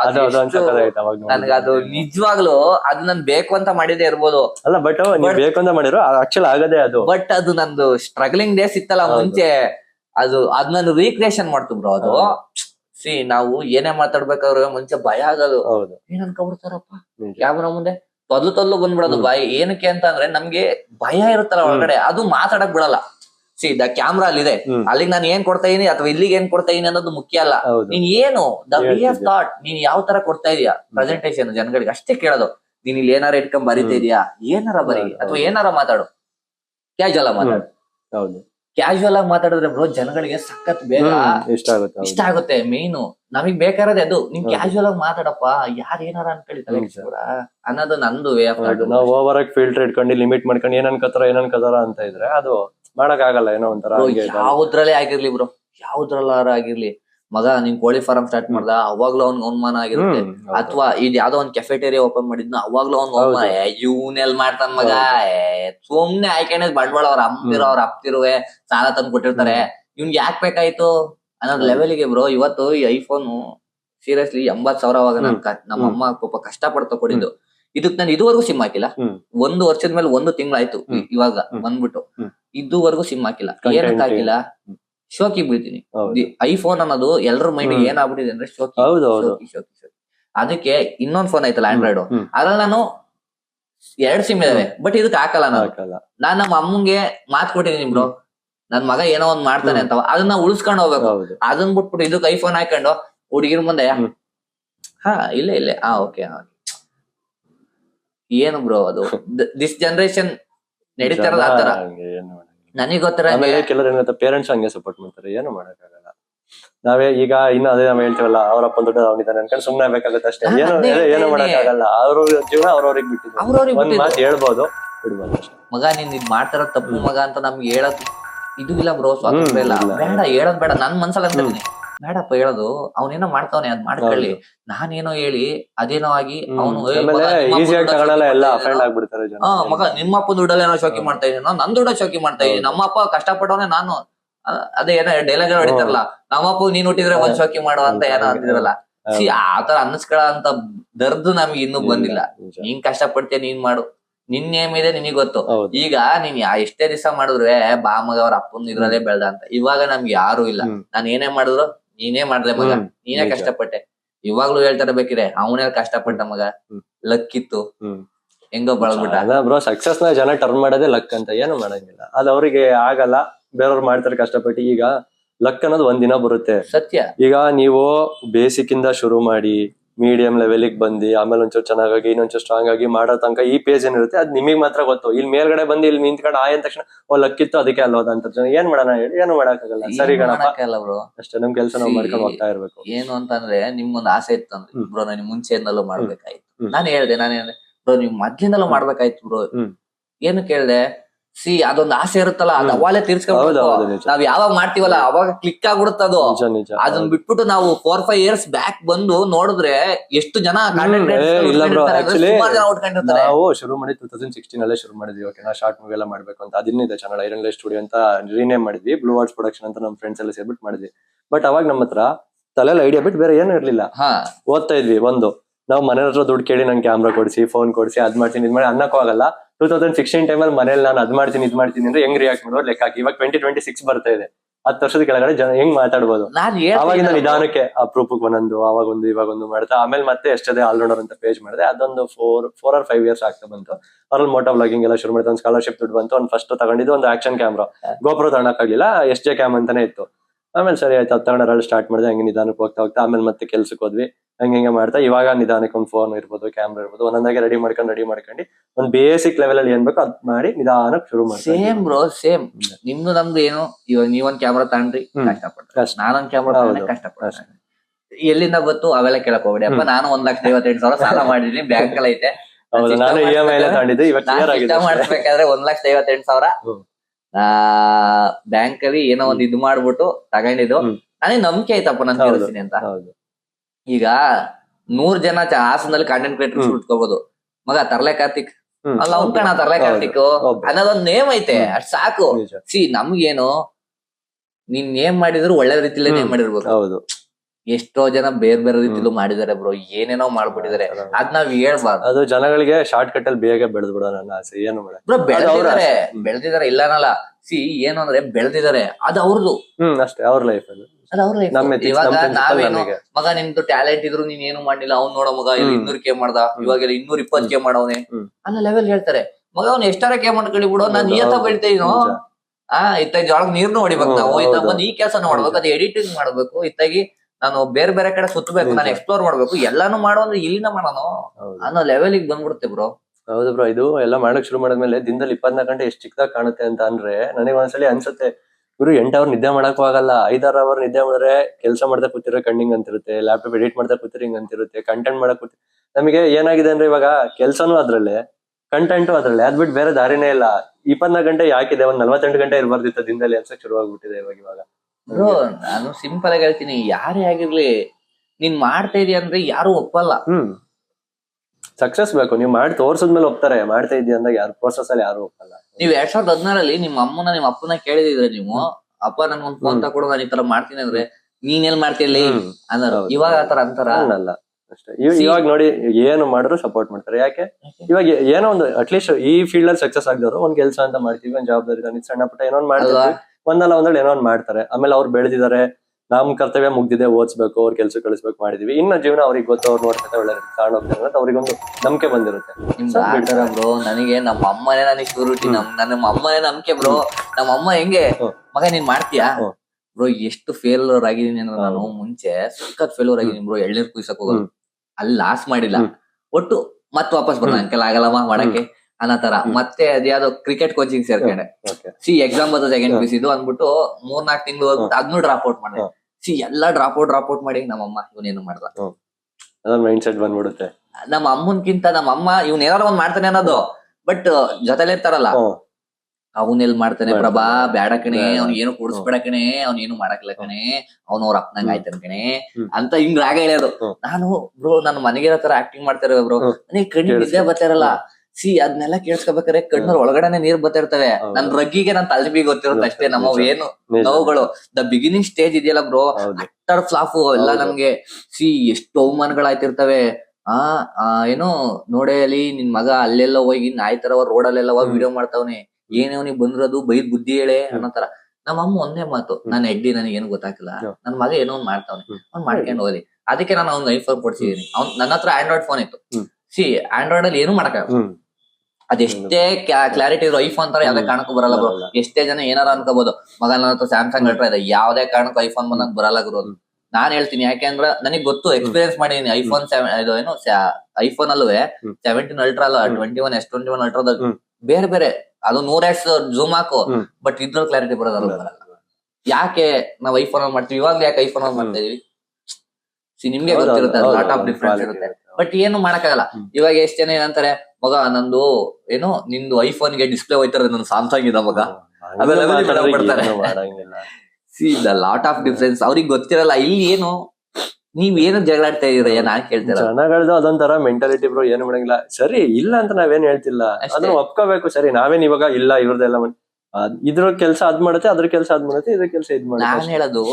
ಅದು ಒಂದ್ ಸಕ್ಕತ್ತಾಗೈತೆ ಅವಾಗ ನೋಡಿದ್ದು. ನನ್ಗೆ ಅದು ನಿಜವಾಗ್ಲು ಅದು ನನ್ ಬೇಕು ಅಂತ ಮಾಡಿದೆ ಇರ್ಬೋದು. ಅಲ್ಲ ಬಟ್ ನೀವ್ ಬೇಕು ಅಂತ ಮಾಡಿರೋ ಆಕ್ಚುಲಿ ಆಗದೆ ಅದು. ಬಟ್ ಅದು ನಂದು ಸ್ಟ್ರಗ್ಲಿಂಗ್ ಡೇಸ್ ಇತ್ತಲ್ಲ ಹೌದು. ಮುಂಚೆ. ಅದು ಅದ್ ನಾನು ರೀಕ್ರಿಯೇಷನ್ ಮಾಡ್ತು ಬ್ರೋ ಅದು. ಹೌದು. ಸಿ ನಾವು ಏನೇ ಮಾತಾಡ್ಬೇಕಾದ್ರೆ ಮುಂಚೆ ಭಯ ಆಗೋದು. ಹೌದು. ಏನ್ ಅನ್ಕೊಬಿಡ್ತಾರಪ್ಪ ನಿಜ. ಕ್ಯಾಮ್ರಾ ಮುಂದೆ? ತೊದ್ಲು ತೊದ್ಲು ಬಂದ್ಬಿಡೋದು ಹ್ಮ್. ಭಯ. ಏನಕ್ಕೆ ಅಂತ ಅಂದ್ರೆ ನಮ್ಗೆ ಭಯ ಇರುತ್ತಲ್ಲ. ಒಳಗಡೆ. ಅದು ಮಾತಾಡಕ್ ಬಿಡಲ್ಲ. ಸಿ ದ ಕ್ಯಾಮ್ರಾ ಅಲ್ಲಿ ಇದೆ ಅಲ್ಲಿಗೆ ನಾನು ಏನ್ ಕೊಡ್ತಾ ಇದೀನಿ ಅಥವಾ ಇಲ್ಲಿಗೆ ಏನ್ ಕೊಡ್ತಾ ಇದೀನಿ ಅನ್ನೋದು ಮುಖ್ಯ ಅಲ್ಲ. ನೀನ್ ಏನು ದ ವೇ ಆಫ್. ಥಾಟ್ ನೀನ್ ಯಾವ ತರ ಕೊಡ್ತಾ ಇದೀಯಾ? ಪ್ರೆಸೆಂಟೇಶನ್ ಜನಗಳಿಗೆ ಅಷ್ಟೇ ಕೇಳೋದು. ನೀನ್ ಇಲ್ಲಿ ಏನಾರ ಇಟ್ಕೊಂಡ್ ಬರಿತಾ. ಇದೀಯಾ? ಏನಾರ ಬರಿ ಅಥವಾ. ಏನಾರ ಮಾತಾಡು. ಕ್ಯಾಶುವಲ್ ಆಗಿ ಮಾತಾಡು. ಹೌದು. ಕ್ಯಾಶುವಲ್ ಆಗಿ ಮಾತಾಡಿದ್ರೆ ಬ್ರೋ ಜನಗಳಿಗೆ ಸಖತ್ ಬೇಗ ಇಷ್ಟ ಆಗುತ್ತೆ ಇಷ್ಟ ಆಗುತ್ತೆ ಮೇಯ್ನು ನಮಗ್ ಬೇಕಾರದೆ ಅದು. ನೀನ್ ಕ್ಯಾಶುವಲ್ ಆಗಿ ಮಾತಾಡಪ್ಪ ಯಾರ್ ಏನಾರ ಅನ್ಕೊಳ್ಳಿ ತಲೆ ಅನ್ನೋದು ನಂದು ವೇ ಆಫ್ ನಾವು ಓವರ್ ಆಗಿ ಫಿಲ್ಟರ್ ಇಟ್ಕೊಂಡು ಲಿಮಿಟ್ ಮಾಡ್ಕೊಂಡು ಏನ್ ಅನ್ಕೋತಾರ ಏನ್ ಅನ್ಕೋತಾರ ಅಂತ ಇದ್ರೆ ಅದು ಮಾಡಕ್ ಆಗಲ್ಲ ಏನೋ ಒಂಥರ. ಯಾವ್ದ್ರಲ್ಲೇ ಆಗಿರ್ಲಿ ಬ್ರೋ ಯಾವ್ದ್ರಲ್ಲಾರ ಆಗಿರ್ಲಿ. ಮಗ ನೀನ್ ಕೋಳಿ ಫಾರಂ ಸ್ಟಾರ್ಟ್ ಮಾಡ್ದ ಅವಾಗ್ಲೂ ಅವ್ನ್ ಅವಮಾನ ಆಗಿರುತ್ತೆ. ಅಥವಾ ಇದ್ ಯಾವ್ದೋ ಒಂದ್ ಕೆಫೆಟೇರಿಯಾ ಓಪನ್ ಮಾಡಿದ್ನ ಅವಾಗ್ಲೂ ಅವ್ನ್ ಹೌದು. ಇವ್ನೆಲ್ ಮಾಡ್ತಾನ ಮಗ? ಸುಮ್ನೆ ಆಯ್ಕೆನೆ ಬಂಡವಾಳ ಅವ್ರ ಅಮ್ಮಿರೋ ಅವ್ರ ಅಪ್ತಿರುವೆ ಸಾಲ ತಂದ್ ಕೊಟ್ಟಿರ್ತಾರೆ. ಇವ್ನ್ಗೆ ಯಾಕ್ ಬೇಕಾಯ್ತು? ಅನ್ನೋ. ಲೆವೆಲ್ಗೆ ಬ್ರೋ ಇವತ್ತು ಈ ಐಫೋನ್ ಸೀರಿಯಸ್ಲಿ ಎಂಬತ್ ಸಾವಿರ ಅವಾಗ ನಮ್ಮ. ಅಮ್ಮ ಪಾಪ ಕಷ್ಟಪಡ್ತ ಕೊಟ್ಟಿದ್ದು ಇದಕ್ ನಾನು ಇದುವರೆಗೂ ಸಿಮ್ ಹಾಕಿಲ್ಲ. ಒಂದು ವರ್ಷದ ಮೇಲೆ ಒಂದು ತಿಂಗಳಾಯ್ತು ಆಯ್ತು ಇವಾಗ ಬಂದ್ಬಿಟ್ಟು. ಇದುವರೆಗೂ ಸಿಮ್ ಹಾಕಿಲ್ಲ. ಏನಕ್ಕೆ ಹಾಕಿಲ್ಲ? ಶೋಕಿ ಬೀಳ್ತೀನಿ ಐಫೋನ್ ಅನ್ನೋದು ಎಲ್ಲರ ಮೈಂಡ್. ಏನಾಗ್ಬಿಟ್ಟಿದೆ ಅಂದ್ರೆ ಶೋಕಿ. ಶೋಕಿ ಶೋಕಿ ಶೋಕಿ. ಅದಕ್ಕೆ ಇನ್ನೊಂದ್ ಫೋನ್ ಆಯ್ತಲ್ಲ ಆಂಡ್ರಾಯ್ಡ್ ಅದ್ರಲ್ಲಿ ನಾನು ಎರಡ್ ಸಿಮ್ ಇದಾವೆ ಬಟ್ ಇದಕ್ಕೆ ಹಾಕಲ್ಲ ನಾನು. ನಾನ್ ನಮ್ಮ ಅಮ್ಮಂಗೆ ಮಾತ್ ಕೊಟ್ಟಿದ್ದೀನಿ ಬ್ರೋ. ನನ್ ಮಗ ಏನೋ ಒಂದ್ ಮಾಡ್ತಾನೆ ಅಂತ ಅದನ್ನ ಉಳಿಸ್ಕೊಂಡು ಹೋಗ್ಬೇಕು. ಅದನ್ನ ಬಿಟ್ಬಿಟ್ಟು ಇದಕ್ ಐಫೋನ್ ಹಾಕೊಂಡು ಹುಡುಗಿರ್ ಮುಂದೆ. ಹಾ ಇಲ್ಲೇ ಇಲ್ಲೇ. ಹಾ ಓಕೆ ಏನು ಬ್ರೋ ಅದು? ದಿಸ್ ಜನರೇಷನ್ ನಡೀತಾರ ಆ ಆತರ ನನಗೆ ಗೊತ್ತಿರ ಆಮೇಲೆ ಕೆಲವ್ರು ಏನಂತ ಪೇರೆಂಟ್ಸ್ ಹಂಗೆ ಸಪೋರ್ಟ್ ಮಾಡ್ತಾರೆ ಏನು ಮಾಡಕ್ ಆಗಲ್ಲ ನಾವೇ ಈಗ ಇನ್ನು ಅದೇ ನಾವ್ ಹೇಳ್ತೀವಲ್ಲ ಅವ್ರ ದೊಡ್ಡ ಅವನಿದ್ದಾನೆ ಅನ್ಕೊಂಡು ಸುಮ್ನೆ ಬೇಕಾಗುತ್ತೆ ಅಷ್ಟೇ. ಏನು ಏನು- ಏನು ಹೇಳ್ತಾ ಮಾಡಕ್ ಆಗಲ್ಲ ಅವ್ರ ಜೀವನ ಅವ್ರವ್ರಿಗೆ ಬಿಟ್ಟಿದ್ದಾರೆ ಒಂದ್ ಮಾತು. ಹೇಳ್ಬೋದು ಬಿಡ್ಬೋದು ಮಗ ನೀನ್ ಇದ್ ಮಾಡ್ತಾರ ತಪ್ಪು ಮಗ ಅಂತ ನಮ್ಗೆ ಹೇಳಕ್ ಇದು ಇಲ್ಲ ಬ್ರೋ ಸ್ವಾತಂತ್ರ್ಯ ಇಲ್ಲ. ಬೇಡ ಹೇಳೋದ್ ಬೇಡ ನನ್ ಮನ್ಸಲ್ಲಿ ಅಂತೀನಿ ಬೇಡಪ್ಪ ಹೇಳೋದು. ಅವನೇನೋ ಮಾಡ್ತಾವನೆ ಅದ್ ಮಾಡ್ಕೊಳ್ಳಿ ನಾನೇನೋ ಹೇಳಿ ಅದೇನೋ ಆಗಿ ಅವನು ಮಗ ನಿಮ್ಮ ಅಪ್ಪ ದುಡ್ಡಲ್ಲೇನೋ ಶೋಕಿ ಮಾಡ್ತಾ ಇದೀನಿ ನನ್ ದುಡ್ಡ ಶೋಕಿ ಮಾಡ್ತಾ ಇದೀನಿ ನಮ್ಮ ಅಪ್ಪ ಕಷ್ಟಪಟ್ಟವನೇ ನಾನು. ಅದೇ ಏನೋ ಡೈಲಾಗ್ ಹೊಡಿತಾರಲ್ಲ. ನಮ್ಮಪ್ಪ ನೀನ್ ಹುಟ್ಟಿದ್ರೆ ಒಂದ್ ಶೋಕಿ ಮಾಡೋ ಅಂತ ಏನೋ ಅಂತಿದ್ರಲ್ಲ. ಸಿ ಆತರ ಅನ್ನಿಸ್ಕೊಳ ಅಂತ ದರ್ದು ನಮ್ಗೆ ಇನ್ನೂ ಬಂದಿಲ್ಲ. ನೀನ್ ಕಷ್ಟಪಡ್ತೀಯ ನೀನ್ ಮಾಡು. ನಿನ್ ನೇಮ್ ಇದೆ ನಿನಗ್ ಗೊತ್ತು? ಈಗ ನೀನ್ ಎಷ್ಟೇ ದಿವಸ ಮಾಡಿದ್ರೆ ಬಾಮಗ ಅವ್ರ ಅಪ್ಪನ್ ಇದ್ರಲ್ಲೇ ಬೆಳ್ದ ಅಂತ. ಇವಾಗ ನಮ್ಗೆ ಯಾರು ಇಲ್ಲ. ನಾನು ಏನೇ ಮಾಡಿದ್ರು ನೀನೇ ಮಾಡ್ದೆ ಮಗ. ನೀನೇ. ಕಷ್ಟಪಟ್ಟೆ. ಇವಾಗ್ಲೂ ಹೇಳ್ತಾರ ಬೇಕಿದ್ರೆ ಅವನೇ ಕಷ್ಟಪಟ್ಟ ಮಗ? ಲಕ್ ಲಕ್ಕಿತ್ತು. ಹೆಂಗೋ ಬಳಗ್ಬಿಟ್ಟ. ಅದ ಬ್ರೋ ಸಕ್ಸಸ್ನ ಜನ ಟರ್ನ್ ಮಾಡೋದೇ ಲಕ್ ಅಂತ. ಏನು ಮಾಡಂಗಿಲ್ಲ. ಅದ್ ಅವ್ರಿಗೆ ಆಗಲ್ಲ. ಬೇರೆಯವ್ರು ಮಾಡ್ತಾರೆ ಕಷ್ಟಪಟ್ಟು. ಈಗ ಲಕ್ ಅನ್ನೋದು ಒಂದಿನ ದಿನ ಬರುತ್ತೆ. ಸತ್ಯ. ಈಗ ನೀವು ಬೇಸಿಕ್ ಇಂದ ಶುರು ಮಾಡಿ ಮೀಡಿಯಂ ಲೆವೆಲಿಗೆ ಬಂದು ಆಮೇಲೆ ಒಂಚೂರು ಚೆನ್ನಾಗಿ ಇನ್ನೊಂಚೂರು ಸ್ಟ್ರಾಂಗ್ ಆಗಿ ಮಾಡೋ ತನಕ ಈ ಪೇಜ್ ಏನಿರುತ್ತೆ ಅದ್ ನಿಮಗೆ ಮಾತ್ರ ಗೊತ್ತು. ಇಲ್ಲಿ ಮೇಲ್ಗಡೆ ಬಂದು ಇಲ್ಲಿ ನಿಂತ್ಕೊಂಡು ಆಯ್ ತಕ್ಷಣ ಓ ಲಕ್ಕಿತ್ತು ಅದಕ್ಕೆ ಅಲ್ಲೋದ ಅಂತ ಏನ್ ಮಾಡೋಣ ಹೇಳಿ ಏನು ಮಾಡಕ್ಕಾಗಲ್ಲ ಸರಿ ಬ್ರೋ. ಅಷ್ಟೇ ನಮ್ ಕೆಲಸ ನಾವು ಮಾಡ್ಕೊಂಡು ಹೋಗ್ತಾ ಇರ್ಬೇಕು. ಏನು ಅಂತಂದ್ರೆ ನಿಮ್ಗೊಂದು ಆಸೆ ಇತ್ತು ಅಂದ್ರೆ. ಬ್ರೋ ನಾನು ಮುಂಚೆಯಿಂದಲೂ ಮಾಡ್ಬೇಕಾಯ್ತು. ನಾನು ಹೇಳ್ದೆ ನಾನು ಹೇಳ್ದೆ ಬ್ರೋ ನೀವು ಮೊದ್ಲಿಂದಲೂ ಮಾಡ್ಬೇಕಾಯ್ತು ಬ್ರೋ. ಏನು ಕೇಳ್ದೆ? ಸಿ ಅದೊಂದು ಆಸೆ ಇರುತ್ತಲ್ಲ ಅದ್. ಅವಾಗಲೇ ಹೌದು, ನಿಜ. ನಾವ್ ಯಾವಾಗ ಮಾಡ್ತೀವಲ್ಲ ಅವಾಗ ಕ್ಲಿಕ್ ಆಗ್ಬಿಡುತ್ತೆ ಅದು. ನಿಜ ನಿಜ. ಅದನ್ನ ಬಿಟ್ಬಿಟ್ಟು ನಾವು ಫೋರ್ ಫೈವ್ ಇಯರ್ಸ್ ಬ್ಯಾಕ್ ಬಂದು ನೋಡಿದ್ರೆ ಎಷ್ಟು ಜನ content ಏ, ಇಲ್ಲ bro, ಉಟ್ಕೊಂಡಿರ್ತಾರೆ ಅಂದ್ರೆ actually ಸುಮಾರ್ ಜನ ಉಟ್ಕೊಂಡಿರ್ತಾರೆ. ನಾವು ಶುರು ಮಾಡಿ ಟೂ ತೌಸಂಡ್ ಸಿಕ್ಸ್ಟೀನ್ ಅಲ್ಲೇ ಶುರು ಮಾಡಿದ್ವಿ. ಓಕೆ ನಾ ಶಾರ್ಟ್ ಮೂವಿ ಎಲ್ಲ ಮಾಡ್ಬೇಕು ಅಂತ. ಅದಿನ್ನಿದೆ ಚಾನಲ್ ಐರನ್ ಲೈ ಸ್ಟುಡಿಯೋ ಅಂತ ರೀನೇಮ್ ಮಾಡಿದ್ವಿ. ಬ್ಲೂ ಆರ್ಟ್ಸ್ ಪ್ರೊಡಕ್ಷನ್ ಅಂತ ನಮ್ಮ ಫ್ರೆಂಡ್ಸ್ ಎಲ್ಲ ಸೇರ್ಬಿಟ್ಟು ಮಾಡಿದ್ವಿ. ಬಟ್ ಅವಾಗ ನಮ್ಮ ಹತ್ರ ತಲೆಯಲ್ಲಿ ಐಡಿಯಾ ಬಿಟ್ಟು ಬೇರೆ ಏನು ಇರ್ಲಿಲ್ಲ. ಹಾ. ಓದ್ತಾ ಇದ್ವಿ ಒಂದು. ನಾವು ಮನೆ ಹತ್ರ ದುಡ್ಡು ಕೇಳಿ ನಂಗೆ ಕ್ಯಾಮ್ರಾ ಕೊಡಿಸಿ ಫೋನ್ ಕೊಡಿಸಿ ಅದ್ ಮಾಡ್ತೀನಿ ಇದ್ ಮಾಡಿ ಅನ್ನಕ್ಕೂ ಆಗಲ್ಲ. ಟೂ ತೌಸಂಡ್ ಸಿಕ್ಸ್ಟೀನ್ ಟೈಮಲ್ಲಿ ಮನೇಲಿ ನಾನು ಅದ್ ಮಾಡ್ತೀನಿ ಇದ್ ಮಾಡ್ತೀನಿ ಅಂದ್ರೆ ಹೆಂಗ್ ರಿಯಾಕ್ಟ್ ಮಾಡೋದು ಲೆಕ್ಕ ಹಾಕಿ ಇವಾಗ ಟ್ವೆಂಟಿ ಟ್ವೆಂಟಿ ಸಿಕ್ಸ್ ಬರ್ತಾ ಇದೆ. ಹತ್ತು ವರ್ಷದ ಕೆಳಗಡೆ ಜನ ಹೆಂಗ್ ಮಾತಾಡ್ಬೋದು? ನಾನ್ ಅವಾಗಿಂದ ನಿಧಾನಕ್ಕೆ ಅಪ್ರೂಪಕ್ಕೆ ಒಂದೊಂದು ಅವಾಗ ಒಂದು ಇವಾಗ ಒಂದು ಮಾಡ್ತಾ ಆಮೇಲೆ ಮತ್ತೆ ಎಷ್ಟದೇ ಆಲ್ರೌಂಡರ್ ಅಂತ ಪೇಜ್ ಮಾಡಿದೆ ಅದೊಂದು four four or five years ಆಗ್ತಾ ಬಂತು. ಅವ್ರಲ್ಲಿ ಮೋಟೋ ಬ್ಲಾಗಿಂಗ್ ಎಲ್ಲ ಶುರು ಮಾಡಿದ ಒಂದು ಸ್ಕಾಲರ್ಶಿಪ್ ದುಡ್ಡು ಬಂತು ಒಂದು ಫಸ್ಟ್ ತಗೊಂಡಿದ್ದು ಒಂದು ಆಕ್ಷನ್ ಕ್ಯಾಮ್ರಾ ಗೋಪ್ರೋ ತಗೊಳಕ್ಕಾಗ್ಲಿಲ್ಲ ಎಸ್ ಜೆ ಕ್ಯಾಮ್ ಅಂತಾನೆ ಇತ್ತು. ಆಮೇಲೆ ಸರಿ ಆಯ್ತು ಅದು ಸ್ಟಾರ್ಟ್ ಮಾಡಿದೆ ಹಂಗೆ ನಿಧಾನಕ್ಕೆ ಹೋಗ್ತಾ ಹೋಗ್ತಾ ಆಮೇಲೆ ಮತ್ತೆ ಕೆಲ್ಸಕ್ಕೆ ಹೋದ್ವಿ. ಹಂಗೆ ಹಿಂಗೆ ಮಾಡ್ತಾ ಇವಾಗ ನಿಧಾನಕ್ಕೆ ಒಂದು ಫೋನ್ ಇರ್ಬೋದು ಕ್ಯಾಮ್ರಾ ಇರ್ಬೋದು ಒಂದೊಂದಾಗಿ ರೆಡಿ ಮಾಡ್ಕೊಂಡು ರೆಡಿ ಮಾಡ್ಕೊಂಡು ಒಂದು ಬೇಸಿಕ್ ಲೆವೆಲ್ ಅಲ್ಲಿ ಏನ್ ಬೇಕು ಅದ್ ಮಾಡಿ ನಿಧಾನಕ್ಕೆ ಶುರು ಮಾಡಿ ಸೇಮ್ ಬ್ರೋ ಸೇಮ್ ನಿಮ್ದು ನಮ್ದು ಏನು? ಇವಾಗ ನೀವೊಂದ್ ಕ್ಯಾಮ್ರಾ ತಗೊಂಡ್ರಿ ಕಷ್ಟಪಟ್ಟು. ನಾನೊಂದ್ ಕ್ಯಾಮ್ರಾ ಕಷ್ಟಪಟ್ಟು. ಎಲ್ಲಿಂದ ಗೊತ್ತು? ಅವೆಲ್ಲ ಕೇಳಕ್ ಹೋಗ್ಬೇಡಿ. ಅಪ್ಪ ನಾನು ಒಂದ್ ಲಕ್ಷ ಐವತ್ತೆಂಟು ಸಾವಿರ ಸಾಲ ಮಾಡಿದೀನಿ ಬ್ಯಾಂಕ್ ಅಲ್ಲಿ ಐತೆ ನಾನು ಇ ಎಂ ಐ ಎಲ್ಲ ತಗೊಂಡಿದ್ದೆ ಇವಾಗ. ಮಾಡಿಸ್ಬೇಕಾದ್ರೆ ಒಂದ್ ಲಕ್ಷದ ಐವತ್ತೆಂಟು ಸಾವಿರ. ಆ ಬ್ಯಾಂಕ್ ಅಲ್ಲಿ ಏನೋ ಒಂದ್ ಇದು ಮಾಡ್ಬಿಟ್ಟು ತಗೊಂಡಿದ್ದು. ನನಗೆ ನಂಬಿಕೆ ಆಯ್ತಪ್ಪ ನಾನು. ಕೇಳಿಸ್ತೀನಿ ಅಂತ ಹೌದು ಈಗ ನೂರ್ ಜನ ಹಾಸನದಲ್ಲಿ ಕಾಂಟೆಂಟ್ ಕ್ರಿಯೇಟರ್ಸ್. ಉಟ್ಕೋಬಹುದು ಮಗ ತರ್ಲೆ ಕಾರ್ತಿಕ್ ಅಲ್ಲ ಅವ್ನ್ ಕಣ ತರ್ಲೆ. ಕಾರ್ತಿಕ್. ಅನ್ನೋದೊಂದ್ ನೇಮ್ ಐತೆ. ಅಷ್ಟ್ ಸಾಕು ಸಿ ನಮ್ಗೇನು ನೀನ್ ನೇಮ್ ಮಾಡಿದ್ರು ಒಳ್ಳೆ ರೀತಿಲೇ ನೇಮ್ ಮಾಡಿರ್ಬೋದು ಮಾಡಿರ್ಬೇಕು ಹೌದು ಎಷ್ಟೋ ಜನ ಬೇರೆ ಬೇರೆ ರೀತಿಲೂ ಮಾಡಿದಾರೆ ಬ್ರೋ ಏನೇನೋ ಮಾಡ್ಬಿಟ್ಟಿದ್ದಾರೆ. ಅದ್ ನಾವ್ ಹೇಳ್ಬಾರ್ದು. ಅದು ಜನಗಳಿಗೆ ಶಾರ್ಟ್ ಕಟ್ ಅಲ್ಲಿ ಬೇಗ ಬೆಳೆದು ಬಿಡೋ ನನ್ನ ಆಸೆ ಏನು ಮಾಡ ಬ್ರೋ ಬೆಳೆದಿದ್ದಾರೆ ಬೆಳೆದಿದ್ದಾರೆ ಇಲ್ಲ ಅನ್ನಲ್ಲ ಸಿ ಏನು ಅಂದ್ರೆ ಬೆಳೆದಿದ್ದಾರೆ ಅದು ಅವ್ರದ್ದು ಹ್ಮ್ ಅಷ್ಟೇ ಅವ್ರ ಲೈಫ್ ಅಲ್ಲಿ ಅದು. ಇವಾಗ ನಾವೇನು ಮಗ ನಿಮ್ದು ಟ್ಯಾಲೆಂಟ್ ಇದ್ರು ನೀನ್ ಏನು ಮಾಡಿಲ್ಲ ಅವ್ನ್ ನೋಡೋ ಮಗ ಇಲ್ಲಿ. ಇನ್ನೂರ್ ಕೆ ಮಾಡ್ದ. ಇವಾಗ ಇನ್ನೂರ್ ಇಪ್ಪತ್ ಕೆ ಮಾಡೋನೆ. ಅನ್ನೋ ಲೆವೆಲ್ ಹೇಳ್ತಾರೆ. ಮಗ ಅವ್ನು ಎಷ್ಟಾರ ಕೆ ಮಾಡ್ಕೊಳ್ಳಿ ಬಿಡು ನಾನ್ ನಿಯತ ನಿಜ. ಆ ಇತ್ತಾಗ ಜೊಳಗ್ ನೀರ್ನು ಹೊಡಿಬೇಕು ನಾವು ಇತ್ತ ಬಂದ್ ಬಂದು ಈ ಕೆಲಸ ಮಾಡ್ಬೇಕು ಅದು ಎಡಿಟಿಂಗ್ ಮಾಡ್ಬೇಕು ಇತ್ತಾಗಿ ನಾನು ಬೇರೆ ಬೇರೆ ಕಡೆ ಸುತ್ತಬೇಕು ನಾನು ಎಕ್ಸ್ಪ್ಲೋರ್ ಮಾಡ್ಬೇಕು ಎಲ್ಲಾನು ಮಾಡೋ ಅಂದ್ರೆ ಇಲ್ಲಿನ ಮಾಡೋನು. ಅನ್ನೋ ಲೆವೆಲಿಗೆ ಬಂದ್ಬಿಡುತ್ತೆ ಬ್ರೋ ಹೌದು ಬ್ರೋ ಇದು ಎಲ್ಲ ಮಾಡಕ್ ಶುರು ಮಾಡಿದ್ಮೇಲೆ ದಿನದಲ್ಲಿ ಇಪ್ಪತ್ನಾಲ್ಕು ಗಂಟೆ ಎಷ್ಟು ಚಿಕ್ಕದಾಗ ಕಾಣುತ್ತೆ ಅಂತ ಅಂದ್ರೆ ನನಗೆ ಒಂದ್ಸಲಿ ಅನ್ಸುತ್ತೆ ಇವರು ಎಂಟು ಅವರ್ ನಿದ್ದೆ ಮಾಡಕ್ ಆಗಲ್ಲ ಐದಾರು ಅವರ್ ನಿದ್ದೆ ಮಾಡಿದ್ರೆ ಕೆಲಸ ಮಾಡ್ತಾ ಕೂತಿರೋ ಕಣ್ಣಿಂಗ್ ಅಂತಿರುತ್ತೆ ಲ್ಯಾಪ್ಟಾಪ್ ಎಡಿಟ್ ಮಾಡ್ತಾ ಕೂತಿರಿ ಹಿಂಗ್ ಅಂತಿರುತ್ತೆ ಕಂಟೆಂಟ್ ಮಾಡಕ್ ಕೂತಿ ನಮಗೆ ಏನಾಗಿದೆ ಅಂದ್ರೆ ಇವಾಗ ಕೆಲ್ಸನೂ ಅದ್ರಲ್ಲೇ ಕಂಟೆಂಟು ಅದ್ರಲ್ಲೇ ಅದ್ ಬಿಟ್ಟು ಬೇರೆ ದಾರಿನೇ ಇಲ್ಲ. ಇಪ್ಪತ್ನಾಲ್ಕು ಗಂಟೆ ಯಾಕಿದೆ ಒಂದ್ ನಲ್ವತ್ತೆಂಟು ಗಂಟೆ ಇರ್ಬಾರ್ದಿತ್ತು ದಿನದಲ್ಲಿ ಅನ್ಸಕ್ ಶುರು ಆಗ್ಬಿಟ್ಟಿದೆ ಇವಾಗ ಇವಾಗ. ಬ್ರೋ ನಾನು ಸಿಂಪಲ್ ಆಗಿ ಹೇಳ್ತೀನಿ ಯಾರೇ ಆಗಿರ್ಲಿ ನೀನ್ ಮಾಡ್ತಾ ಇದೀಯ ಅಂದ್ರೆ ಯಾರು ಒಪ್ಪಲ್ಲ. ಹ್ಮ್. ಸಕ್ಸಸ್ ಬೇಕು ನೀವು ಮಾಡಿ ತೋರ್ಸದ್ಮೇಲೆ ಒಪ್ತಾರೆ ಮಾಡ್ತಾ ಇದೀಯ ಅಂದಾಗ ಯಾರು ಪ್ರೋಸೆಸ್ ಅಲ್ಲಿ ಯಾರು ಒಪ್ಪಲ್ಲ. ನೀವ್ ಎರಡ್ ಸಾವಿರದ ಹದಿನಾರಲ್ಲಿ ನಿಮ್ಮ ಅಮ್ಮನ ನಿಮ್ಮ ಅಪ್ಪನ ಕೇಳಿದಿದ್ರೆ ನೀವು ಅಪ್ಪ ನನ್ಗೊಂದ್ ಫೋನ್. ತಕೊಡು ನಾನು ಈ ತರ ಮಾಡ್ತೀನಿ ಅಂದ್ರೆ ನೀನ್ ಏನ್ ಮಾಡ್ತಿಲ್ಲ ಹ್ಮ್. ಅನ್ನೋರು ಇವಾಗ ಆತರ ಅಂತಾರ? ಅಲ್ಲ ಅಷ್ಟೇ. ಇವಾಗ ನೋಡಿ ಏನು ಮಾಡಿದ್ರು ಸಪೋರ್ಟ್ ಮಾಡ್ತಾರೆ. ಯಾಕೆ? ಇವಾಗ ಏನೋ ಒಂದು ಅಟ್ಲೀಸ್ಟ್ ಈ ಫೀಲ್ಡ್ ಅಲ್ಲಿ ಸಕ್ಸಸ್ ಆಗಿದವರು ಒಂದ್ ಕೆಲಸ ಅಂತ ಮಾಡ್ತೀವಿ ಒಂದ್ ಜವಾಬ್ದಾರಿ ಒಂದ್ ಸಣ್ಣ ಪುಟ್ಟ ಏನೋ ಒಂದ್ ಮಾಡ್ತೀವಿ? ಒಂದಲ್ಲ ಒಂದಲ್ಲ ಏನೋ ಒಂದು ಮಾಡ್ತಾರೆ. ಆಮೇಲೆ ಅವ್ರು ಬೆಳೆದಿದ್ದಾರೆ ನಮ್ ಕರ್ತವ್ಯ ಮುಗ್ದಿದೆ ಓದಿಸ್ಬೇಕು ಅವ್ರ ಕೆಲಸ ಕಳಿಸ್ಬೇಕು ಮಾಡಿದೀವಿ. ಇನ್ನ ಜೀವನ ಅವ್ರಿಗೆ ಗೊತ್ತು ಅವ್ರು ನೋಡ್ತಾರೆ ಒಳ್ಳೆ ಕಾರಣ ಹೋಗ್ತಾರೆ ಅಂತ ಅವ್ರಿಗೊಂದು ನಂಬಿಕೆ ಬಂದಿರುತ್ತೆ. ಬ್ರೋ. ನನಗೆ ನಮ್ಮ ಅಮ್ಮನೇ ನನಗೆ ಶೂರಿಟಿ ನಮ್ ನಮ್ಮ ಅಮ್ಮನೇ ನಂಬಿಕೆ ಬ್ರೋ. ನಮ್ಮ ಅಮ್ಮ ಹೆಂಗೆ? ಮಗ ನೀನ್ ಮಾಡ್ತೀಯಾ? ಬ್ರೋ ಎಷ್ಟು ಫೇಲ್ಯೂರ್ ಆಗಿದೀನಿ ಅಂದ್ರೆ ನಾನು ಮುಂಚೆ ಸಖತ್ ಫೇಲ್ಯೂರ್ ಆಗಿದ್ದೀನಿ ಬ್ರೋ. ಎಳ್ನೀರ್ ಕುಯ್ಸಕ್ ಹೋಗೋದು. ಅಲ್ಲಿ ಲಾಸ್ ಮಾಡಿಲ್ಲ. ಒಟ್ಟು ಮತ್ ವಾಪಸ್ ಬರ್ತಾ ಅಂಕೆಲ್ಲ ಅಂಕೆಲ್ ಆಗಲ್ಲಮ್ಮ ಮಾಡಕ್ಕೆ? ಅನ್ನೋ ತರ. ಮತ್ತೆ ಅದ್ಯಾವ್ದೋ ಕ್ರಿಕೆಟ್ ಕೋಚಿಂಗ್ ಸೇರ್ಕೊಂಡೆ. ಸಿ ಎಕ್ಸಾಮ್ ಬರ್ತದೆ ಸೆಕೆಂಡ್ ಪಿ ಸಿ ಇದು ಅಂದ್ಬಿಟ್ಟು ಮೂರ್ ನಾಲ್ಕು ತಿಂಗಳು. ಅದ್ನು ಡ್ರಾಪ್ ಔಟ್ ಮಾಡಿದೆ. ಸಿ ಎಲ್ಲಾ ಡ್ರಾಪ್ ಔಟ್ ಡ್ರಾಪ್ ಔಟ್ ಮಾಡಿ ನಮ್ಮಮ್ಮ ಇವನೇನು ಮಾಡ್ದ? ಮೈಂಡ್ ಸೆಟ್ ಬಂದ್ಬಿಡುತ್ತೆ. ನಮ್ಮ ಅಮ್ಮನ್ಕಿಂತ ನಮ್ಮ ಅಮ್ಮ ಇವ್ನ ಏನಾರ ಒಂದ್ ಮಾಡ್ತಾನೆ ಅನ್ನೋದು. ಬಟ್ ಜೊತೆಲೆ ಇರ್ತಾರಲ್ಲ. ಅವನೆಲ್ ಅವನ್ ಎಲ್ ಮಾಡ್ತಾನೆ. ಪ್ರಭಾ? ಬೇಡ ಕಣೆ. ಅವ್ನ ಏನು ಕೂಡಿಸ್ಬೇಡ ಕಣೆ. ಅವ್ನ್ ಏನು ಮಾಡಕ್ಲ ಕಣೆ. ಅವ್ನ ಅವ್ರ ಅಪ್ಪನಂಗ. ಆಯ್ತಾನ ಕಣೆ. ಅಂತ ಹಿಂಗ್ ರಾಗ ಹೇಳ್ಯೋದು. ಹ್ಮ್. ನಾನು ಬ್ರೋ ನನ್ನ ಮನೆಗೆ ತರ ಆಕ್ಟಿಂಗ್ ಮಾಡ್ತಾರೆ ಬ್ರೋ. ನನಗೆ ಕಣ್ಣಿ ನಿದ್ದೆ ಬರ್ತಾರಲ್ಲ ಸಿ ಅದ್ನೆಲ್ಲ ಕೇಳಿಸ್ಕೋಬೇಕಾರೆ ಕಣ್ಣಲ್ಲಿ ಒಳಗಡೆನೆ ನೀರ್ ಬರ್ತಿರ್ತವೆ. ನನ್ ರಗ್ಗಿಗೆ ನನ್ ತಲೆಬಿ ಗೊತ್ತಿರುತ್ತೆ ಅಷ್ಟೇ ನಮ್ಮ. ಏನು. ನೋವುಗಳು. ದ ಬಿಗಿನಿಂಗ್ ಸ್ಟೇಜ್ ಇದೆಯಲ್ಲ ಬ್ರೋ ಅಟ್ಟರ್ ಫ್ಲಾಫು ಎಲ್ಲ. ನಮ್ಗೆ. ಸಿ ಎಷ್ಟು ಅವಮಾನಗಳಾಯ್ತಿರ್ತವೆ. ಆ ಆ, ಏನೋ ನೋಡೇ ಅಲ್ಲಿ ನಿನ್ ಮಗ ಅಲ್ಲೆಲ್ಲ ಹೋಗಿ ನಾಯಿ ತರ ರೋಡಲ್ಲೆಲ್ಲ ಹೋಗಿ. ವಿಡಿಯೋ ಮಾಡ್ತಾವನೆ. ಏನೇ ಅವನಿಗೆ ಬಂದ್ರದು ಬೈದ್ ಬುದ್ಧಿ ಹೇಳೆ ಅನ್ನೋ ತರ. ನಮ್ಮ ಅಮ್ಮ ಒಂದೇ ಮಾತು ನನ್ನ ನಾನು ಎಡ್ಡಿ ನನಗೆ ಏನು ಗೊತ್ತಾಗಿಲ್ಲ ಹ್ಮ್. ನನ್ ಮಗ ಏನೋ ಒಂದ್ ಮಾಡ್ತಾವನೆ. ಅವ್ನ್ ಮಾಡ್ಕೊಂಡು ಹೋಗ್ಲಿ. ಅದಕ್ಕೆ ನಾನು ಅವ್ನ್ ಐಫೋನ್ ಕೊಡ್ಸಿದೀನಿ. ಅವ್ನ್ ನನ್ನ ಹತ್ರ ಆಂಡ್ರಾಯ್ಡ್ ಫೋನ್ ಇತ್ತು. ಸಿ ಆಂಡ್ರಾಯ್ಡ್ ಅಲ್ಲಿ ಏನು ಮಾಡಕ ಹ್ಮ್. ಅದೆಷ್ಟೇ ಕ್ಲಾರಿಟಿ ಇರೋ ಐಫೋನ್ ತರ ಯಾವ್ದೇ ಕಾರಣಕ್ಕೂ ಬರಲ್ಲ ಬ್ರೋ ಎಷ್ಟೇ ಜನ ಏನಾರ ಅನ್ಕೋಬಹುದು ಮಗನ ಸ್ಯಾಮ್ಸಂಗ್ ಅಲ್ಟ್ರಾ ಇದೆ. ಯಾವ್ದೇ ಕಾರಣಕ್ಕೂ ಐಫೋನ್ ಬಂದಾಗ ಬರಲ್ಲ ಗುರು. ನಾನ್ ಹೇಳ್ತೀನಿ ಯಾಕೆಂದ್ರ ನನಗೆ ಗೊತ್ತು ಎಕ್ಸ್ಪೀರಿಯನ್ಸ್ ಮಾಡಿದೀನಿ. ಐಫೋನ್ ಇದು ಏನು ಐಫೋನ್ ಅಲ್ಲೂ ಹ್ಮ್. ಸೆವೆಂಟೀನ್ ಅಲ್ಟ್ರಾ ಅಲ್ಲ. Twenty one S twenty one ಅಲ್ಟ್ರಾದಾಗ ಬೇರೆ ಬೇರೆ. ಅದು ನೂರ ಎಸ್ ಜೂಮ್ ಹಾಕು ಬಟ್ ಇದ್ರ ಕ್ಲಾರಿಟಿ ಬರೋದಲ್ಲ ಬರಲ್ಲ. ಯಾಕೆ ನಾವ್ ಐಫೋನ್ ಅಲ್ಲಿ ಮಾಡ್ತೀವಿ? ಇವಾಗ ಯಾಕೆ ಐಫೋನ್ ಅಲ್ಲಿ ಮಾಡ್ತಾ ಇದೀವಿ? ನಿಮ್ಗೆ ಗೊತ್ತಿರುತ್ತೆ ಲಾಟ್ ಆಫ್ ಡಿಫ್ರೆನ್ಸ್ ಇರುತ್ತೆ. ಬಟ್ ಏನು ಮಾಡಕ್ಕಾಗಲ್ಲ. ಇವಾಗ ಎಷ್ಟ್ ಜನ ಏನಂತಾರೆ ಮಗ ನಂದು ಏನು ನಿಂದು ಐಫೋನ್ಗೆ ಡಿಸ್ಪ್ಲೇ ಹೋಯ್ತಾರೆ ನನ್ನ ಸಾಮ್ಸಂಗ್ ಇದ ಮಗ. ಲಾಟ್ ಆಫ್ ಡಿಫ್ರೆನ್ಸ್ ಅವ್ರಿಗೆ ಗೊತ್ತಿರಲ್ಲ ಇಲ್ಲಿ ಏನು ನೀವ್ ಏನು ಜಗಳಾಡ್ತಾ ಇದೀರಾ ಏನ್ ಹೇಳ್ತೀರಾ ಜನಗಳದ್ದು ಅದೊಂಥರ ಮೆಂಟಾಲಿಟಿ ಬ್ರೋ ಏನು ಮಾಡಂಗಿಲ್ಲ. ಸರಿ ಇಲ್ಲ ಅಂತ ನಾವೇನ್ ಹೇಳ್ತಿಲ್ಲ. ಅದನ್ನ ಒಪ್ಕೋಬೇಕು. ಸರಿ ನಾವೇನ್ ಇವಾಗ ಇಲ್ಲ ಇವ್ರದ್ದೆಲ್ಲ ಇದ್ರ ಕೆಲಸ ಅದ್ ಮಾಡುತ್ತೆ ಅದ್ರ ಕೆಲಸ ಅದ್ ಮಾಡುತ್ತೆ ಇದ್ರ ಕೆಲಸ ಇದ್ ನಾನ್ ನಾನು ಹೇಳೋದು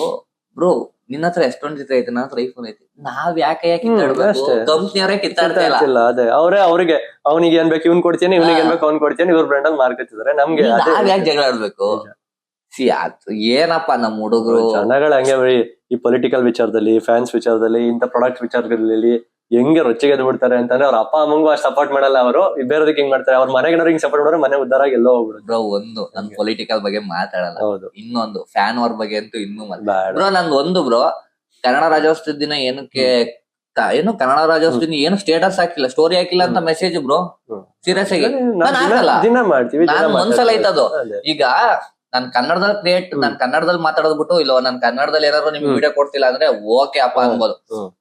ಬ್ರೋ ನಿನ್ನ ಹತ್ರ ಎಷ್ಟೊಂದ್ ಜೊತೆ ಐತೆ? ನನ್ನ ಹತ್ರ ಐಫೋನ್ ಐತಿ. ನಾವ್ ಯಾಕೆ ಯಾಕೆ ಕಿತ್ತಾಡ್ಬೇಕು? ಅಷ್ಟೇ. ಕಂಪ್ನಿಯವರೇ ಕಿತ್ತಾಡ್ತಾ ಇಲ್ಲ. ಇಲ್ಲ ಅದೇ. ಅವರೇ ಅವ್ರಿಗೆ ಅವ್ನಿಗೆ ಏನ್ ಬೇಕು ಇವ್ನ್ ಕೊಡ್ತೀನಿ ಇವ್ನಿಗೆ ಏನ್ ಬೇಕು ಅವ್ನ್ ಕೊಡ್ತೀನಿ ಇವ್ರ ಬ್ರ್ಯಾಂಡ್ ಅಲ್ಲಿ ಮಾರ್ಕತ್ತಿದ್ದಾರೆ ನಮ್ಗೆ ಅದೇ ನಾವ್ ಯಾಕೆ ಜಗಳ ಆಡ್ಬೇಕು? ಸಿ ಅದು ಏನಪ್ಪ ನಮ್ ಹುಡುಗರು? ಜನಗಳು ಹಂಗೆ ಬರೀ ಈ ಪೊಲಿಟಿಕಲ್ ವಿಚಾರದಲ್ಲಿ ಫ್ಯಾನ್ಸ್ ವಿಚಾರದಲ್ಲಿ ಇಂಥ ಪ್ರಾಡಕ್ಟ್ ವಿಚಾರದಲ್ಲಿ ಹೆಂಗೆ ರೊಚ್ಚಿಗೆ ಎದ್ದು ಬಿಡ್ತಾರೆ ಅಂತಂದ್ರೆ ಅವ್ರ ಅಪ್ಪ ಅಮ್ಮಂಗೂ ಅಷ್ಟು ಸಪೋರ್ಟ್ ಮಾಡಲ್ಲ. ಅವರು ಬೇರೆದಕ್ಕೆ ಹಿಂಗ್ ಮಾಡ್ತಾರೆ? ಅವ್ರ ಮನೆಗೆ ಹಿಂಗ್ ಸಪೋರ್ಟ್ ಮಾಡಿದ್ರೆ ಮನೆ ಉದ್ದಾರ ಎಲ್ಲೋ ಹೋಗ್ಬಿಡುತ್ತೆ. ಬ್ರೋ ಒಂದು ನನ್ ಪೊಲಿಟಿಕಲ್ ಬಗ್ಗೆ ಮಾತಾಡಲ್ಲ. ಹೌದು. ಇನ್ನೊಂದು ಫ್ಯಾನ್ ಅವ್ರ ಬಗ್ಗೆ ಅಂತೂ ಇನ್ನೂ ಬ್ರೋ ನಂದು ಒಂದು ಬ್ರೋ ಕನ್ನಡ ರಾಜ್ಯೋತ್ಸವ ದಿನ ಏನಕ್ಕೆ ಏನು ಕನ್ನಡ ರಾಜ್ಯೋತ್ಸವ ದಿನ ಏನು ಸ್ಟೇಟಸ್ ಹಾಕಿಲ್ಲ ಸ್ಟೋರಿ ಹಾಕಿಲ್ಲ ಅಂತ ಮೆಸೇಜ್ ಬ್ರೋ ಸೀರಿಯಸ್ ಆಗಿ. ದಿನ- ಮಾಡ್ತೀವಿ ಒಂದ್ಸಲ. ಐತದು. ಈಗ ನಾನ್ ಕನ್ನಡದಲ್ಲಿ ಕ್ರಿಯೇಟ್ ನನ್ ನಾನ್ ಕನ್ನಡದಲ್ಲಿ ಮಾತಾಡೋದ್ ಬಿಟ್ಟು ಇಲ್ಲ ನಾನ್ ಕನ್ನಡದಲ್ಲಿ ಏನಾದ್ರು ನಿಮ್ಗೆ ವಿಡಿಯೋ ಕೊಡ್ತಿಲ್ಲ ಅಂದ್ರೆ ಓಕೆ ಅಪ್ಪ. ಅನ್ಬೋದು.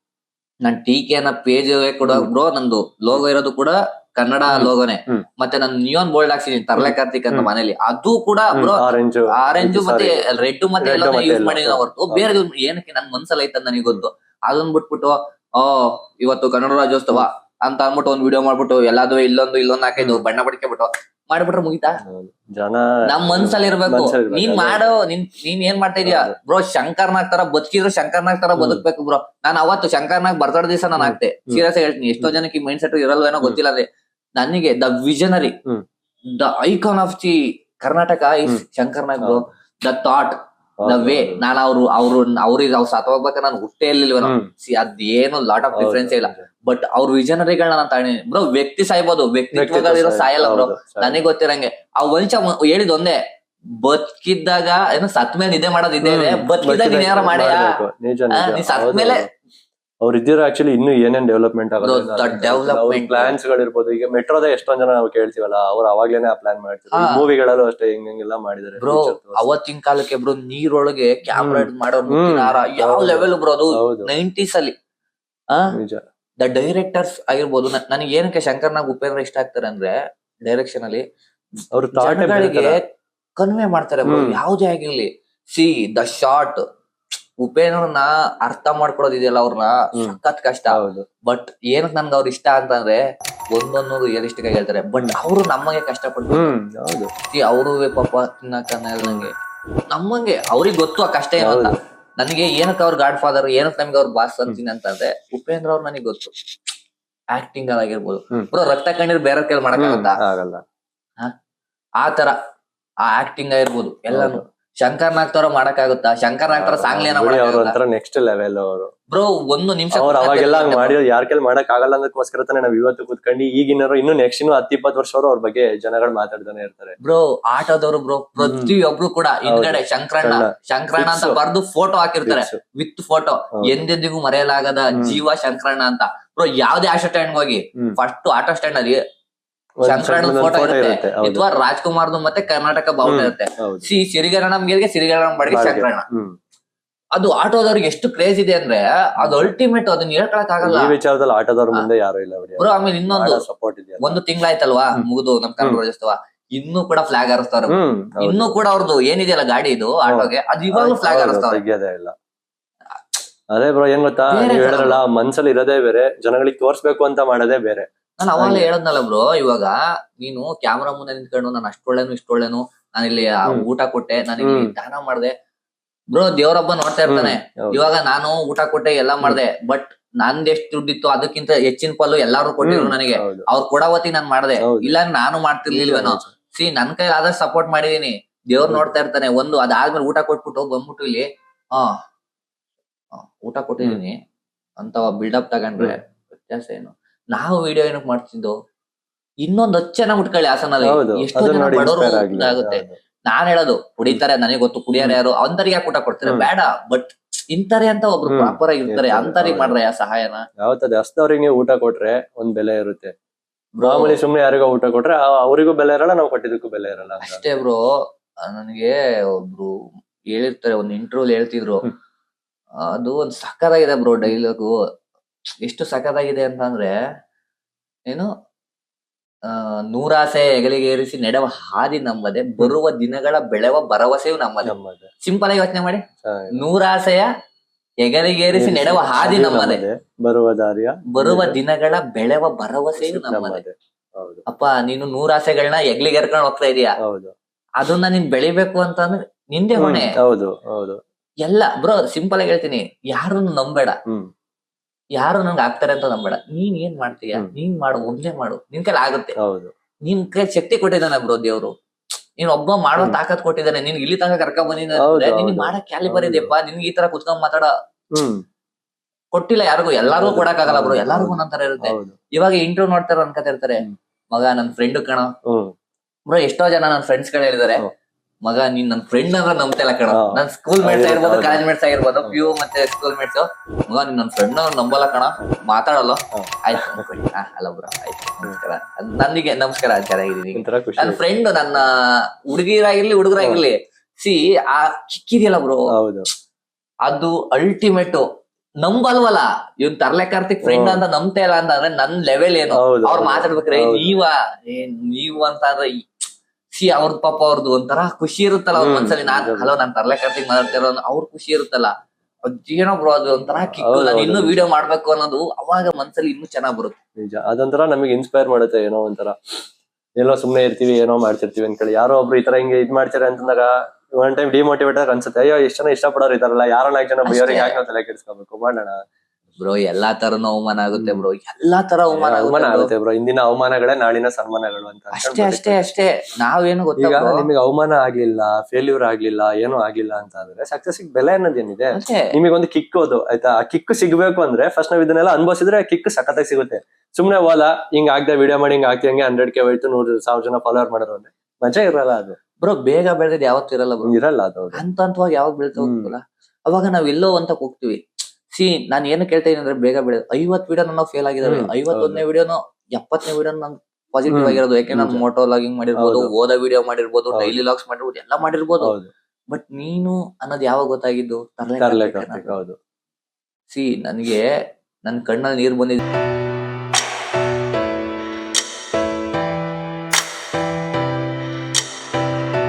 ನನ್ ಟೀಕೆನ ಪೇಜ್ ಕೂಡ. ಬ್ರೋ ನಂದು ಲೋಗೋ ಇರೋದು ಕೂಡ ಕನ್ನಡ ಲೋಗೋನೇ. ಮತ್ತೆ ನಾನು ನಿಯೋನ್ ಬೋಲ್ಡ್ ಹಾಕ್ಸಿದೀನಿ ತರ್ಲೆ ಕಾರ್ತಿಕ್ ಅಂತ. ಮನೇಲಿ. ಅದು ಕೂಡ ಬ್ರೋ ಆರೆಂಜ್ ಮತ್ತೆ ರೆಡ್ ಮತ್ತೆ ಯೂಸ್ ಮಾಡಿದ ಹೊರತು. ಬೇರೆ ಏನಕ್ಕೆ ನನ್ ಮನ್ಸಲ್ಲಿ ಐತ ನನಗೆ ಗೊತ್ತು. ಅದನ್ನ ಬಿಟ್ಬಿಟ್ಟು ಓ ಇವತ್ತು ಕನ್ನಡ ರಾಜ್ಯೋತ್ಸವ ಅಂತ ಅಂದ್ಬಿಟ್ಟು ಒಂದ್ ವಿಡಿಯೋ ಮಾಡ್ಬಿಟ್ಟು ಎಲ್ಲಾದ್ರು ಇಲ್ಲೊಂದು ಇಲ್ಲೊಂದು ಹಾಕಿದ್ದು. ಬಣ್ಣ ಬಣ್ಣ ಬಡ್ಕೆಬಿಟ್ಟು ಮಾಡ್ಬಿಟ್ರೆ ಮುಗಿತಾ? ಜನ ನಮ್ ಮನ್ಸಲ್ಲಿ ಇರ್ಬೇಕು ನೀನ್. ಮಾಡೋ ನೀನ್ ನೀನ್ ಏನ್ ಮಾಡ್ತಾ ಇದೀಯ ಬ್ರೋ ಶಂಕರ್ನಾಗ್ ತರ ಬದುಕಿದ್ರು ಶಂಕರ್ನಾಗ್ ತರ. ಬದುಕ್ಬೇಕು ಬ್ರೋ. ನಾನು ಅವತ್ತು ಶಂಕರ್ನಾಗ್ ಬರ್ತಾಡ ದಿವಸ ನಾನು. ಆಗ್ತೆ. ಸೀರಿಯಸ್ ಹೇಳ್ತೀನಿ. ಎಷ್ಟೋ ಜನಕ್ಕೆ ಈ ಮೈಂಡ್ ಸೆಟ್ ಇರಲ್ವೇನೋ ಗೊತ್ತಿಲ್ಲ ಅದೇ ನನಗೆ the visionary. Hmm. The icon of the Karnataka is Shankarnag bro. The thought way ನಾನು ಅವ್ರು ಅವ್ರು ಅವ್ರಿಗೆ ಅವ್ರು ಸತ್ತೋಗ್ಬೇಕಾದ್ರೆ ನಾನು ಹುಟ್ಟೆ ಇರ್ಲಿಲ್ವ ಸಿ ಸಿ ಅದೇನು ಲಾಟ್ ಆಫ್ ಡಿಫ್ರೆನ್ಸ್ ಇಲ್ಲ. ಬಟ್ ಅವ್ರ ವಿಜನರಿಗಳನ್ನ ನಾನು ತಗೊಂಡಿನಿ. ಬ್ರೋ ವ್ಯಕ್ತಿ ಸಾಯ್ಬೋದು. ವ್ಯಕ್ತಿತ್ವಗಳಿರೋ ಸಾಯಲ್ಲ ಬ್ರೋ. ನನಗೆ ಗೊತ್ತಿರಂಗೆ. ಆ ಮನುಷ್ಯ ಹೇಳಿದ್ ಒಂದೇ. ಬದುಕಿದ್ದಾಗ ಏನೋ ಸತ್ ಮೇಲೆ ನಿದ್ದೆ ಮಾಡೋದು ಇದೇ ಇದೆ. ಬದುಕಿದ್ದಾಗ ನೀನ್ ಯಾರ ಮಾಡ್ಯಾ? ನೀ ಸತ್ ಮೇಲೆ-. ಅವ್ರು ಇದ್ದಿರೋ ಆಕ್ಚುಲಿ ಇನ್ನು ಏನೇನ್ ಡೆವಲಪ್ಮೆಂಟ್ ಆಗುತ್ತೆ. ಪ್ಲಾನ್ಸ್ ಗಳಿರ್ಬೋದು ಈಗ ಮೆಟ್ರೋದ ಎಷ್ಟೊಂದ್ ಜನ ನಾವು ಕೇಳ್ತೀವಲ್ಲ ಅವ್ರು ಅವಾಗ್ಲೇನೆ ಆ ಪ್ಲಾನ್ ಮಾಡ್ತೀವಿ ಮೂವಿಗಳಲ್ಲೂ ಅಷ್ಟೇ ಹಿಂಗಿಲ್ಲ ಮಾಡಿದಾರೆ ಬ್ರೋ ಅವತ್ತಿನ ಕಾಲಕ್ಕೆ ಬ್ರೋ ನೀರೊಳಗೆ ಕ್ಯಾಮ್ರಾ. ಮಾಡೋ. ಯಾವ. ಲೆವೆಲ್ ಬ್ರೋ ಅದು? ನೈಂಟೀಸ್ ಅಲ್ಲಿ. ಆ? ನಿಜ. ದ ಡೈರೆಕ್ಟರ್ಸ್ ಆಗಿರ್ಬೋದು ನನಗೆ ಏನಕ್ಕೆ ಶಂಕರ್ನಾಗ್ ಉಪೇಂದ್ರ ಇಷ್ಟ ಆಗ್ತಾರೆ ಅಂದ್ರೆ ಡೈರೆಕ್ಷನ್ ಅಲ್ಲಿ ಅವ್ರ ಕನ್ವೆ ಮಾಡ್ತಾರೆ ಬ್ರೋ. ಯಾವ್ದೇ ಆಗಿರ್ಲಿ. ಸಿ ದ ಶಾರ್ಟ್ ಉಪೇಂದ್ರನ ಅರ್ಥ ಮಾಡ್ಕೊಡೋದಿದೆಯಲ್ಲ ಅವ್ರನ್ನ. ಸಖತ್ ಕಷ್ಟ. ಬಟ್ ಏನಕ್ ನನ್ಗೆ ಅವ್ರ ಇಷ್ಟ ಅಂತಂದ್ರೆ ಒಂದೊಂದು ರಿಯಲಿಸ್ಟಿಕ್ ಆಗಿ ಹೇಳ್ತಾರೆ. ಬಟ್ ಅವರು ನಮಗೆ ಕಷ್ಟ ಪಡ್ತಾರೆ ಅವರು ಪಾಪ ತಿನ್ನಕ ನಂಗೆ ನಮ್ಮಂಗೆ ಅವ್ರಿಗೆ ಗೊತ್ತು ಆ ಕಷ್ಟ ಏನು ಅಂತ ಹೌದು. ನನಗೆ ಏನಕ್ಕೆ ಅವ್ರ ಗಾಡ್ ಫಾದರ್ ಏನಕ್ಕೆ ನಮ್ಗೆ ಅವ್ರ ಬಾಸ್ ಅಂತೀನಿ ಅಂತಂದ್ರೆ ಉಪೇಂದ್ರ ಅವ್ರು ನನಗೆ ಗೊತ್ತು. ಆಕ್ಟಿಂಗ್ ಆಗಿರ್ಬೋದು. ಬ್ರೋ ರಕ್ತ ಕಂಡಿರ್ ಬೇರೆ ಕೈಲಿ ಮಾಡಕ್ಕಾಗಲ್ಲ ಆ ತರ. ಆ ಆಕ್ಟಿಂಗ್ ಆಗಿರ್ಬೋದು. ಎಲ್ಲಾನು. ಶಂಕರ್ ನಾಗ್ತಾರ ಮಾಡಕ್ ಮಾಡಕ್ಕಾಗುತ್ತಾ ಶಂಕರ್ ನಾಗ್ತಾರ ಸಾಂಗ್ ಸಾಂಗ್ಲಿ ಏನೋ ಅವ್ರು ಒಂಥರ ನೆಕ್ಸ್ಟ್ ಲೆವೆಲ್ ಅವರು ಬ್ರೋ ಒಂದು ನಿಮಿಷ ಅವ್ರು ಅವಾಗೆಲ್ಲ ಹಂಗ್ ಮಾಡಿರೋ ಯಾರ ಕೈಲಿ ಮಾಡಕ್ ಆಗಲ್ಲ ಅನ್ನೋದಕ್ಕೋಸ್ಕರ ತಾನೆ ನಾವ್ ಇವತ್ತು ಕೂತ್ಕೊಂಡು ಈಗಿನವರು ಇನ್ನು ನೆಕ್ಸ್ಟ್ ಇನ್ನು ಹತ್ತು ಇಪ್ಪತ್ತು ವರ್ಷ ಅವ್ರ ಬಗ್ಗೆ ಜನಗಳು ಮಾತಾಡ್ತಾನೆ ಇರ್ತಾರೆ ಬ್ರೋ ಆಟೋದವರು ಬ್ರೋ ಪ್ರತಿಯೊಬ್ರು ಕೂಡ ಹಿಂದ್ಗಡೆ ಶಂಕರಣ್ಣ ಶಂಕರಣ್ಣ. ಅಂತ. ಬರ್ದು ಫೋಟೋ ಹಾಕಿರ್ತಾರೆ. ವಿತ್ ಫೋಟೋ ಎಂದೆಂದಿಗೂ ಮರೆಯಲಾಗದ. ಜೀವ ಶಂಕರಣ್ಣ ಅಂತ ಬ್ರೋ ಯಾವ್ದೇ ಆಟೋ ಸ್ಟ್ಯಾಂಡ್ ಹೋಗಿ. ಫಸ್ಟ್ ಆಟೋ ಸ್ಟ್ಯಾಂಡ್ ಅಲ್ಲಿ ಒಂದ್ ಶಂಕರಣ್ಣನ ಫೋಟೋ ಇರುತ್ತೆ. ಅಥವಾ ರಾಜ್ಕುಮಾರ್ದು ಮತ್ತೆ ಕರ್ನಾಟಕ ಬಾವುಟ. ಇರುತ್ತೆ. ಸಿ ಸಿರಿಗರಣಂ ಗೆಲ್ಗೆ ಸಿರಿಗರಣಂ ಬಡಿಗೆ. ಶಂಕರಣ್ಣ. ಅದು ಆಟೋದವ್ರಿಗೆ ಎಷ್ಟು ಕ್ರೇಜ್ ಇದೆ ಅಂದ್ರೆ ಅದು ಅಲ್ಟಿಮೇಟ್ ಅದನ್ನ ಹೇಳ್ಕೊಳಕ್ ಆಗಲ್ಲ. ಈ ವಿಚಾರದಲ್ಲಿ ಆಟೋದವ್ರ ಮುಂದೆ ಯಾರು ಇಲ್ಲ ಬ್ರೋ ಆಮೇಲೆ ಇನ್ನೊಂದು ಸಪೋರ್ಟ್ ಇದೆ ಒಂದು ತಿಂಗಳಾಯ್ತಲ್ವಾ ಮುಗಿದು ನಮ್ ಕನ್ನಡ ರಾಜ್ಯೋತ್ಸವ ಇನ್ನೂ ಕೂಡ ಫ್ಲಾಗ್ ಹಾರಿಸ್ತಾರ. ಇನ್ನೂ ಕೂಡ ಅವ್ರದ್ದು ಏನಿದೆಯಲ್ಲ ಗಾಡಿ ಇದು ಆಟೋಗೆ ಅದು ಇವಾಗ ಫ್ಲಾಗ್ ಹಾರಿಸ್ತಾರ. ಇಲ್ಲ. ಅದೇ ಬ್ರೋ ಏನ್ ಗೊತ್ತಾ? ಬೇರೆ ನೀವ್ ಹೇಳಿದ್ರಲ್ಲ ಮನ್ಸಲ್ಲಿ ಇರೋದೇ ಬೇರೆ ಜನಗಳಿಗೆ ತೋರ್ಸ್ಬೇಕು ಅಂತ ಮಾಡೋದೇ ಬೇರೆ. ನಾನು ಅವಾಗಲೇ ಹಂಗೆ. ಹೇಳದ್ನಲ್ಲ ಬ್ರೋ ಇವಾಗ ನೀನು ಕ್ಯಾಮ್ರಾ ಮುಂದೆ ನಿಂತ್ಕೊಂಡು ನಾನು ಅಷ್ಟೊಳ್ಳೆನು ಇಷ್ಟೊಳ್ಳೆನು ನಾನು ಇಲ್ಲಿ ಊಟ ಕೊಟ್ಟೆ ನಾನು ಇಲ್ಲಿ. ದಾನ ಮಾಡ್ದೆ. ಬ್ರೋ ದೇವರಬ್ಬ ನೋಡ್ತಾ ಇರ್ತಾನೆ. ಇವಾಗ ನಾನು ಊಟ ಕೊಟ್ಟೆ ಎಲ್ಲಾ ಮಾಡ್ದೆ ಬಟ್ ನಂದ್ ಎಷ್ಟು ದುಡ್ಡಿತ್ತು ಅದಕ್ಕಿಂತ ಹೆಚ್ಚಿನ ಪಾಲು ಎಲ್ಲಾರು ಕೊಟ್ಟಿದ್ರು ನನಗೆ. ಅವ್ರು ಕೊಡವತ್ತಿ ಕೊಡವತಿ ನಾನ್ ಮಾಡ್ದೆ. ಹೌದು. ಇಲ್ಲ ನಾನು ಮಾಡ್ತಿರ್ಲಿಲ್ವೇನೋ. ಸಿ ನನ್ ಕೈ ಆದಷ್ಟು ಸಪೋರ್ಟ್ ಮಾಡಿದೀನಿ. ದೇವ್ರು ನೋಡ್ತಾ ಇರ್ತಾನೆ. ಒಂದು ಅದಾದ್ಮೇಲೆ ಊಟ ಕೊಟ್ಬಿಟ್ಟು ಬಂದ್ಬಿಟ್ಟು ಇಲ್ಲಿ ಹಾ ಊಟ ಕೊಟ್ಟಿದೀನಿ. ಅಂತ ಬಿಲ್ಡಪ್ ತಗೊಂಡ್ರೆ ವ್ಯತ್ಯಾಸ ಏನು? ನಾವು ವಿಡಿಯೋ ಏನಕ್ಕೆ ಮಾಡ್ತಿದ್ದು? ಇನ್ನೊಂದ್ ಹತ್ತು ಜನ ಮುಟ್ಕೊಳ್ಳಿ ಹಾಸನಲ್ಲಿ ಹೌದು. ಎಷ್ಟೋ ಅದನ್ನ ಜನ ನೋಡಿ ಬಡವರು inspire ಆಗ್ಲಿ. ಆಗುತ್ತೆ ಹೌದು. ನಾನ್ ಹೇಳೋದು ಕುಡಿತಾರೆ ನನಗೆ ಗೊತ್ತು ಕುಡಿಯಾರ ಯಾರು? ಅಂತರಿಗೆ ಯಾಕೆ ಊಟ ಕೊಡ್ತಾರೆ. ಹ್ಮ್. ಬೇಡ. ಬಟ್ ಇಂತಾರೆ ಅಂತ ಒಬ್ರು ಹ್ಮ್. ಪ್ರಾಪರ್ ಆಗಿ ಇರ್ತಾರೆ. ಅಂತರಿಗೆ ಹೌದು. ಮಾಡ್ರೆ ಆ ಸಹಾಯನ? ಯಾವತ್ತದ ಹಸ್ತವ್ರಿಗೆ ನೀವು ಊಟ ಕೊಟ್ರೆ ಒಂದ್ ಬೆಲೆ ಇರುತ್ತೆ. ಬ್ರಾಹ್ಮಣಿ ಸುಮ್ಮನೆ ಯಾರಿಗೋ ಊಟ ಕೊಟ್ರೆ ಆ- ಅವರಿಗೂ ಬೆಲೆ ಇರಲ್ಲ ನಾವು ಕೊಟ್ಟಿದ್ದಕ್ಕೂ ಬೆಲೆ ಇರಲ್ಲ ಅಂತ. ಅಷ್ಟೇ ಬ್ರೋ. ನನಗೆ ಒಬ್ರು ಹೇಳಿರ್ತಾರೆ ಒಂದ್ ಇಂಟರ್ವ್ಯೂ ಹೇಳ್ತಿದ್ರು. ಅದು ಒಂದ್ ಸಕ್ಕದಾಗಿದೆ ಬ್ರೋ ಡೈಲಾಗು ಎಷ್ಟು ಸಖತ್ತಾಗಿದೆ ಅಂತಂದ್ರೆ ಏನು ಆ ನೂರಾಸೆ ಹೆಗಲಿಗೇರಿಸಿ ನೆಡವ ಹಾದಿ ನಮ್ಮದೆ ಬರುವ ದಿನಗಳ ಬೆಳೆವ ಭರವಸೆಯು ನಮ್ಮದೆ. ನಮ್ಮದೇ. ಸಿಂಪಲ್ ಆಗಿ ಯೋಚನೆ ಮಾಡಿ. ನೂರಾಸೆಯ ಹೆಗಲಿಗೇರಿಸಿ ನಡೆವ ಹಾದಿ ನಮ್ಮದೆ. ಬರುವ ದಾರಿಯ ಬರುವ ದಿನಗಳ ಬೆಳೆವ ಭರವಸೆಯು ನಮ್ಮದೆ. ಹೌದು. ಅಪ್ಪ ನೀನು ನೂರಾಸೆಗಳನ್ನ ಹೆಗ್ಲಿಗೇರ್ಕೊಂಡು ಹೋಗ್ತಾ ಇದೀಯಾ? ಹೌದು. ಅದನ್ನ ನೀನ್ ಬೆಳಿಬೇಕು ಅಂತಂದ್ರೆ ನಿಂದೆ ಹೊಣೆ. ಹೌದು ಹೌದು. ಎಲ್ಲ ಬ್ರೋ ಸಿಂಪಲ್ ಆಗಿ ಹೇಳ್ತೀನಿ. ಯಾರನ್ನು ನಂಬೇಡ. ಯಾರು ನಂಗೆ ಆಗ್ತಾರೆ ಅಂತ ನಂಬೇಡ ನೀನ್ ಏನ್ ಮಾಡ್ತೀಯ. ನೀನ್ ಮಾಡು ಒಂದೇ ಮಾಡು. ನಿನ್ ಕೈಲಿ ಆಗುತ್ತೆ. ಹೌದು. ನಿನ್ ಕೈ ಶಕ್ತಿ ಕೊಟ್ಟಿದ್ದಾನೆ ಬ್ರೋ ದೇವ್ರು. ನೀನ್ ಒಬ್ಬ ಮಾಡೋ. ತಾಕತ್ ಕೊಟ್ಟಿದ್ದಾನೆ. ನಿನ್ ಇಲ್ಲಿ ತನಕ ಕರ್ಕೊಂಡ್ ಬಂದಿದ್ದಾನೆ ನಿನ್. ಮಾಡಕ್ ಕ್ಯಾಲಿಬರ್. ಇದೆಯಪ್ಪ ನಿನ್ಗೆ ಈ ತರ ಕುತ್ಕೊಂಡ್ ಮಾತಾಡ ಕೊಟ್ಟಿಲ್ಲ ಯಾರಿಗೂ. ಎಲ್ಲಾರ್ಗು ಕೊಡಕ್ ಆಗಲ್ಲ ಬ್ರೋ. ಎಲ್ಲಾರ್ಗು ಒಂದೊಂದರ ತರ ಇರುತ್ತೆ. ಇವಾಗ ಇಂಟರ್ವ್ಯೂ ನೋಡ್ತಾರ ಅನ್ಕೋತಿರ್ತಾರೆ. ಮಗ ನನ್ ಫ್ರೆಂಡ್ ಕಣ. ಬ್ರೋ ಎಷ್ಟೋ ಜನ ನನ್ ಫ್ರೆಂಡ್ಸ್ಗಳು ಹೇಳಿದಾರೆ. ಮಗ ನೀನ್ ನನ್ ಫ್ರೆಂಡ್ ಅಂದ್ರೆ ನಂಬ್ತಿಲ್ಲ ಕಣ. ಹಾ. ನನ್ ಸ್ಕೂಲ್ ಮೇಟ್ಸ್ ಆಗಿರ್ಬೋದು ಕಾಲೇಜ್ ಮೇಟ್ಸ್ ಆಗಿರ್ಬೋದು ಹ್ಮ್. ಪಿ ಯು ಮತ್ತೆ ಸ್ಕೂಲ್ ಮೇಟ್ಸ್ ಮಗ ನೀನ್ ನನ್ ಫ್ರೆಂಡ್ ನಂಬಲ್ಲ ಕಣ. ಮಾತಾಡಲ್ಲ. ಆಯ್ತು ಅನ್ಕೊಳ್ಳಿ. ಹಾ, ಅಲ್ಲ ಬ್ರೋ ಆಯ್ತು. ನಮಸ್ಕಾರ. ನನಗೆ ನಮಸ್ಕಾರ ಚೆನ್ನಾಗಿದ್ದೀನಿ ನನ್ ಫ್ರೆಂಡ್ ನನ್ನ ಹುಡುಗಿರಾಗಿರ್ಲಿ ಹುಡುಗರಾಗಿರ್ಲಿ. ಸಿ ಆ ಚಿಕ್ಕಿದೆಯಲ್ಲ ಬ್ರೋ. ಹೌದು. ಅದು ಅಲ್ಟಿಮೇಟ್ ನಂಬಲ್ವಲ್ಲ. ಇವ್ನ್ ತರ್ಲೆ ಕಾರ್ತಿಕ್ ಫ್ರೆಂಡ್. ಅಂತ ನಂಬ್ತಾ ಇಲ್ಲ ಅಂತ ಅಂದ್ರೆ ನನ್ ಲೆವೆಲ್ ಏನು? ಅವ್ರು. ಮಾತಾಡ್ಬೇಕ್ರೆ ನೀವ? ನೀವು ಅಂತ ಅಂದ್ರೆ ಸಿ ಅವ್ರ ಪಾಪ ಅವ್ರದ್ದು ಒಂಥರ ಖುಷಿ ಇರುತ್ತಲ್ಲ ಅವ್ರ. ಮನ್ಸಲ್ಲಿ. ನಾನ್. ಹಲೋ ನಾನ್ ತರ್ಲೆ ಕಾರ್ತಿಕ್ ಮಾತಾಡ್ತಿರೋ ಅವ್ರ ಖುಷಿ ಇರುತ್ತಲ್ಲ. ಅದೇನೋ ಬ್ರೋ ಅದು ಒಂಥರ ಕಿಕ್ಕು. ನಾನು. ಇನ್ನೂ ವಿಡಿಯೋ ಮಾಡ್ಬೇಕು ಅನ್ನೋದು ಅವಾಗ ಮನ್ಸಲ್ಲಿ ಇನ್ನೂ ಚೆನ್ನಾಗ್ ಬರುತ್ತೆ. ನಿಜ. ಅದೊಂಥರ ನಮಗೆ ಇನ್ಸ್ಪೈರ್ ಮಾಡುತ್ತೆ ಏನೋ ಒಂಥರ. ಎಲ್ಲೋ ಸುಮ್ನೆ ಇರ್ತೀವಿ ಏನೋ ಮಾಡ್ತಿರ್ತೀವಿ ಅನ್ಕೊಳ್ಳಿ. ಯಾರೋ ಒಬ್ರು ಈ ತರ ಹಿಂಗೆ ಇದ್ ಮಾಡ್ತಾರೆ ಅಂತಂದಾಗ ಒನ್ ಟೈಮ್ ಡಿಮೋಟಿವೇಟ್ ಆಗ ಅನ್ಸುತ್ತೆ. ಅಯ್ಯೋ ಎಷ್ಟು ಜನ ಇಷ್ಟಪಡೋರು ಇದಾರಲ್ಲ ಯಾರೋ ನಾಲ್ಕು ಜನ ಬೈಯೋರಿಗೆ ಯಾಕೆ ನಾವು ತಲೆ ಕೆಡಿಸ್ಕೋಬೇಕು? ಮಾಡೋಣ ಬ್ರೋ ಎಲ್ಲಾ ತರನು ಅವಮಾನ ಆಗುತ್ತೆ ಬ್ರೋ ಎಲ್ಲಾ ತರ ಅವಮಾನ ಅವಮಾನ ಆಗುತ್ತೆ ಬ್ರೋ ಇಂದಿನ ಅವಮಾನಗಳೇ ನಾಳಿನ ಸನ್ಮಾನಗಳು ಅಂತ ಅಷ್ಟೇ ಅಷ್ಟೇ ಅಷ್ಟೇ ನಾವೇನು ಈಗ bro? ನಿಮಗೆ ಅವಮಾನ ಆಗ್ಲಿಲ್ಲ ಫೇಲ್ಯೂರ್ ಆಗ್ಲಿಲ್ಲ ಏನೂ ಆಗ್ಲಿಲ್ಲ ಅಂತ ಅಂದ್ರೆ ಸಕ್ಸಸ್ ಬೆಲೆ ಅನ್ನೋದು ಏನಿದೆ ನಿಮಗೆ ಒಂದು ಕಿಕ್ ಅದು ಆಯ್ತಾ? ಆ ಕಿಕ್ ಸಿಗ್ಬೇಕು ಅಂದ್ರೆ ಫಸ್ಟ್ ನಾವ್ ಇದನ್ನೆಲ್ಲ ಅನ್ಭವಿಸಿದ್ರೆ ಕಿಕ್ ಸಖತ್ತಾಗಿ ಸಿಗುತ್ತೆ. ಸುಮ್ನೆ ಹೋಲ ಹಿಂಗ್ ಆಗ್ದೆ ವಿಡಿಯೋ ಮಾಡಿ ಹಿಂಗ್ ಹಾಕಿ ಹಂಗೆ ಹಂಡ್ರೆಡ್ ಕೆ ಹೋಯ್ತು ನೂರು ಸಾವಿರ ಜನ ಫಾಲೋವರ್ ಮಾಡೋರು ಅಂದ್ರೆ ಮಜಾ ಇರಲ್ಲ ಅದು. ಬ್ರೋ ಬೇಗ ಬೆಳೆದ್ ಯಾವತ್ತೂ ಇರಲ್ಲ ಬ್ರೋ. ಇರಲ್ಲ ಅದು. ಹಂತ ಹಂತವಾಗಿ ಯಾವಾಗ ಬೆಳಿತಾ ಹ್ಮ್. ಹೋಗ್ತಲ್ಲ ಅವಾಗ ನಾವ್ ಎಲ್ಲೋ ಅಂತ ಹೋಗ್ತಿವಿ. ಸಿ ನಾನು ಏನು ಕೇಳ್ತಾ ಇದೀನಿ ಅಂದ್ರೆ ಬೇಗ ಬೆಳೆದು ಐವತ್ ವಿಡಿಯೋ ನನ್ನ ಫೇಲ್ ಆಗಿದಾವೆ. ಹ್ಮ್, ಐವತ್ತೊಂದನೇ ವಿಡಿಯೋನು ಎಪ್ಪತ್ತನೇ ವಿಡಿಯೋ ನಾನು ಪಾಸಿಟಿವ್ ಹ್ಮ್, ಆಗಿರೋದು. ಯಾಕೆ ನಾನು. ಮೋಟೋ ಲಾಗಿಂಗ್ ಮಾಡಿರ್ಬೋದು ಹೌದು. ಓದೋ ವಿಡಿಯೋ ಮಾಡಿರ್ಬೋದು ಹೌದು. ಡೈಲಿ ಲಾಗ್ಸ್ ಮಾಡಿರ್ಬೋದು ಎಲ್ಲ ಮಾಡಿರ್ಬೋದು. ಹೌದು. ಬಟ್ ನೀನು ಅನ್ನೋದು ಯಾವಾಗ ಗೊತ್ತಾಗಿದ್ದು? ತರ್ಲೆ ತರ್ಲೆ ಕಾರ್ತಿಕ್ ಕಾರ್ತಿಕ್ ಹೌದು. ಸಿ ನನಗೆ ನನ್ನ ಕಣ್ಣಲ್ಲಿ ನೀರು ಬಂದಿದ್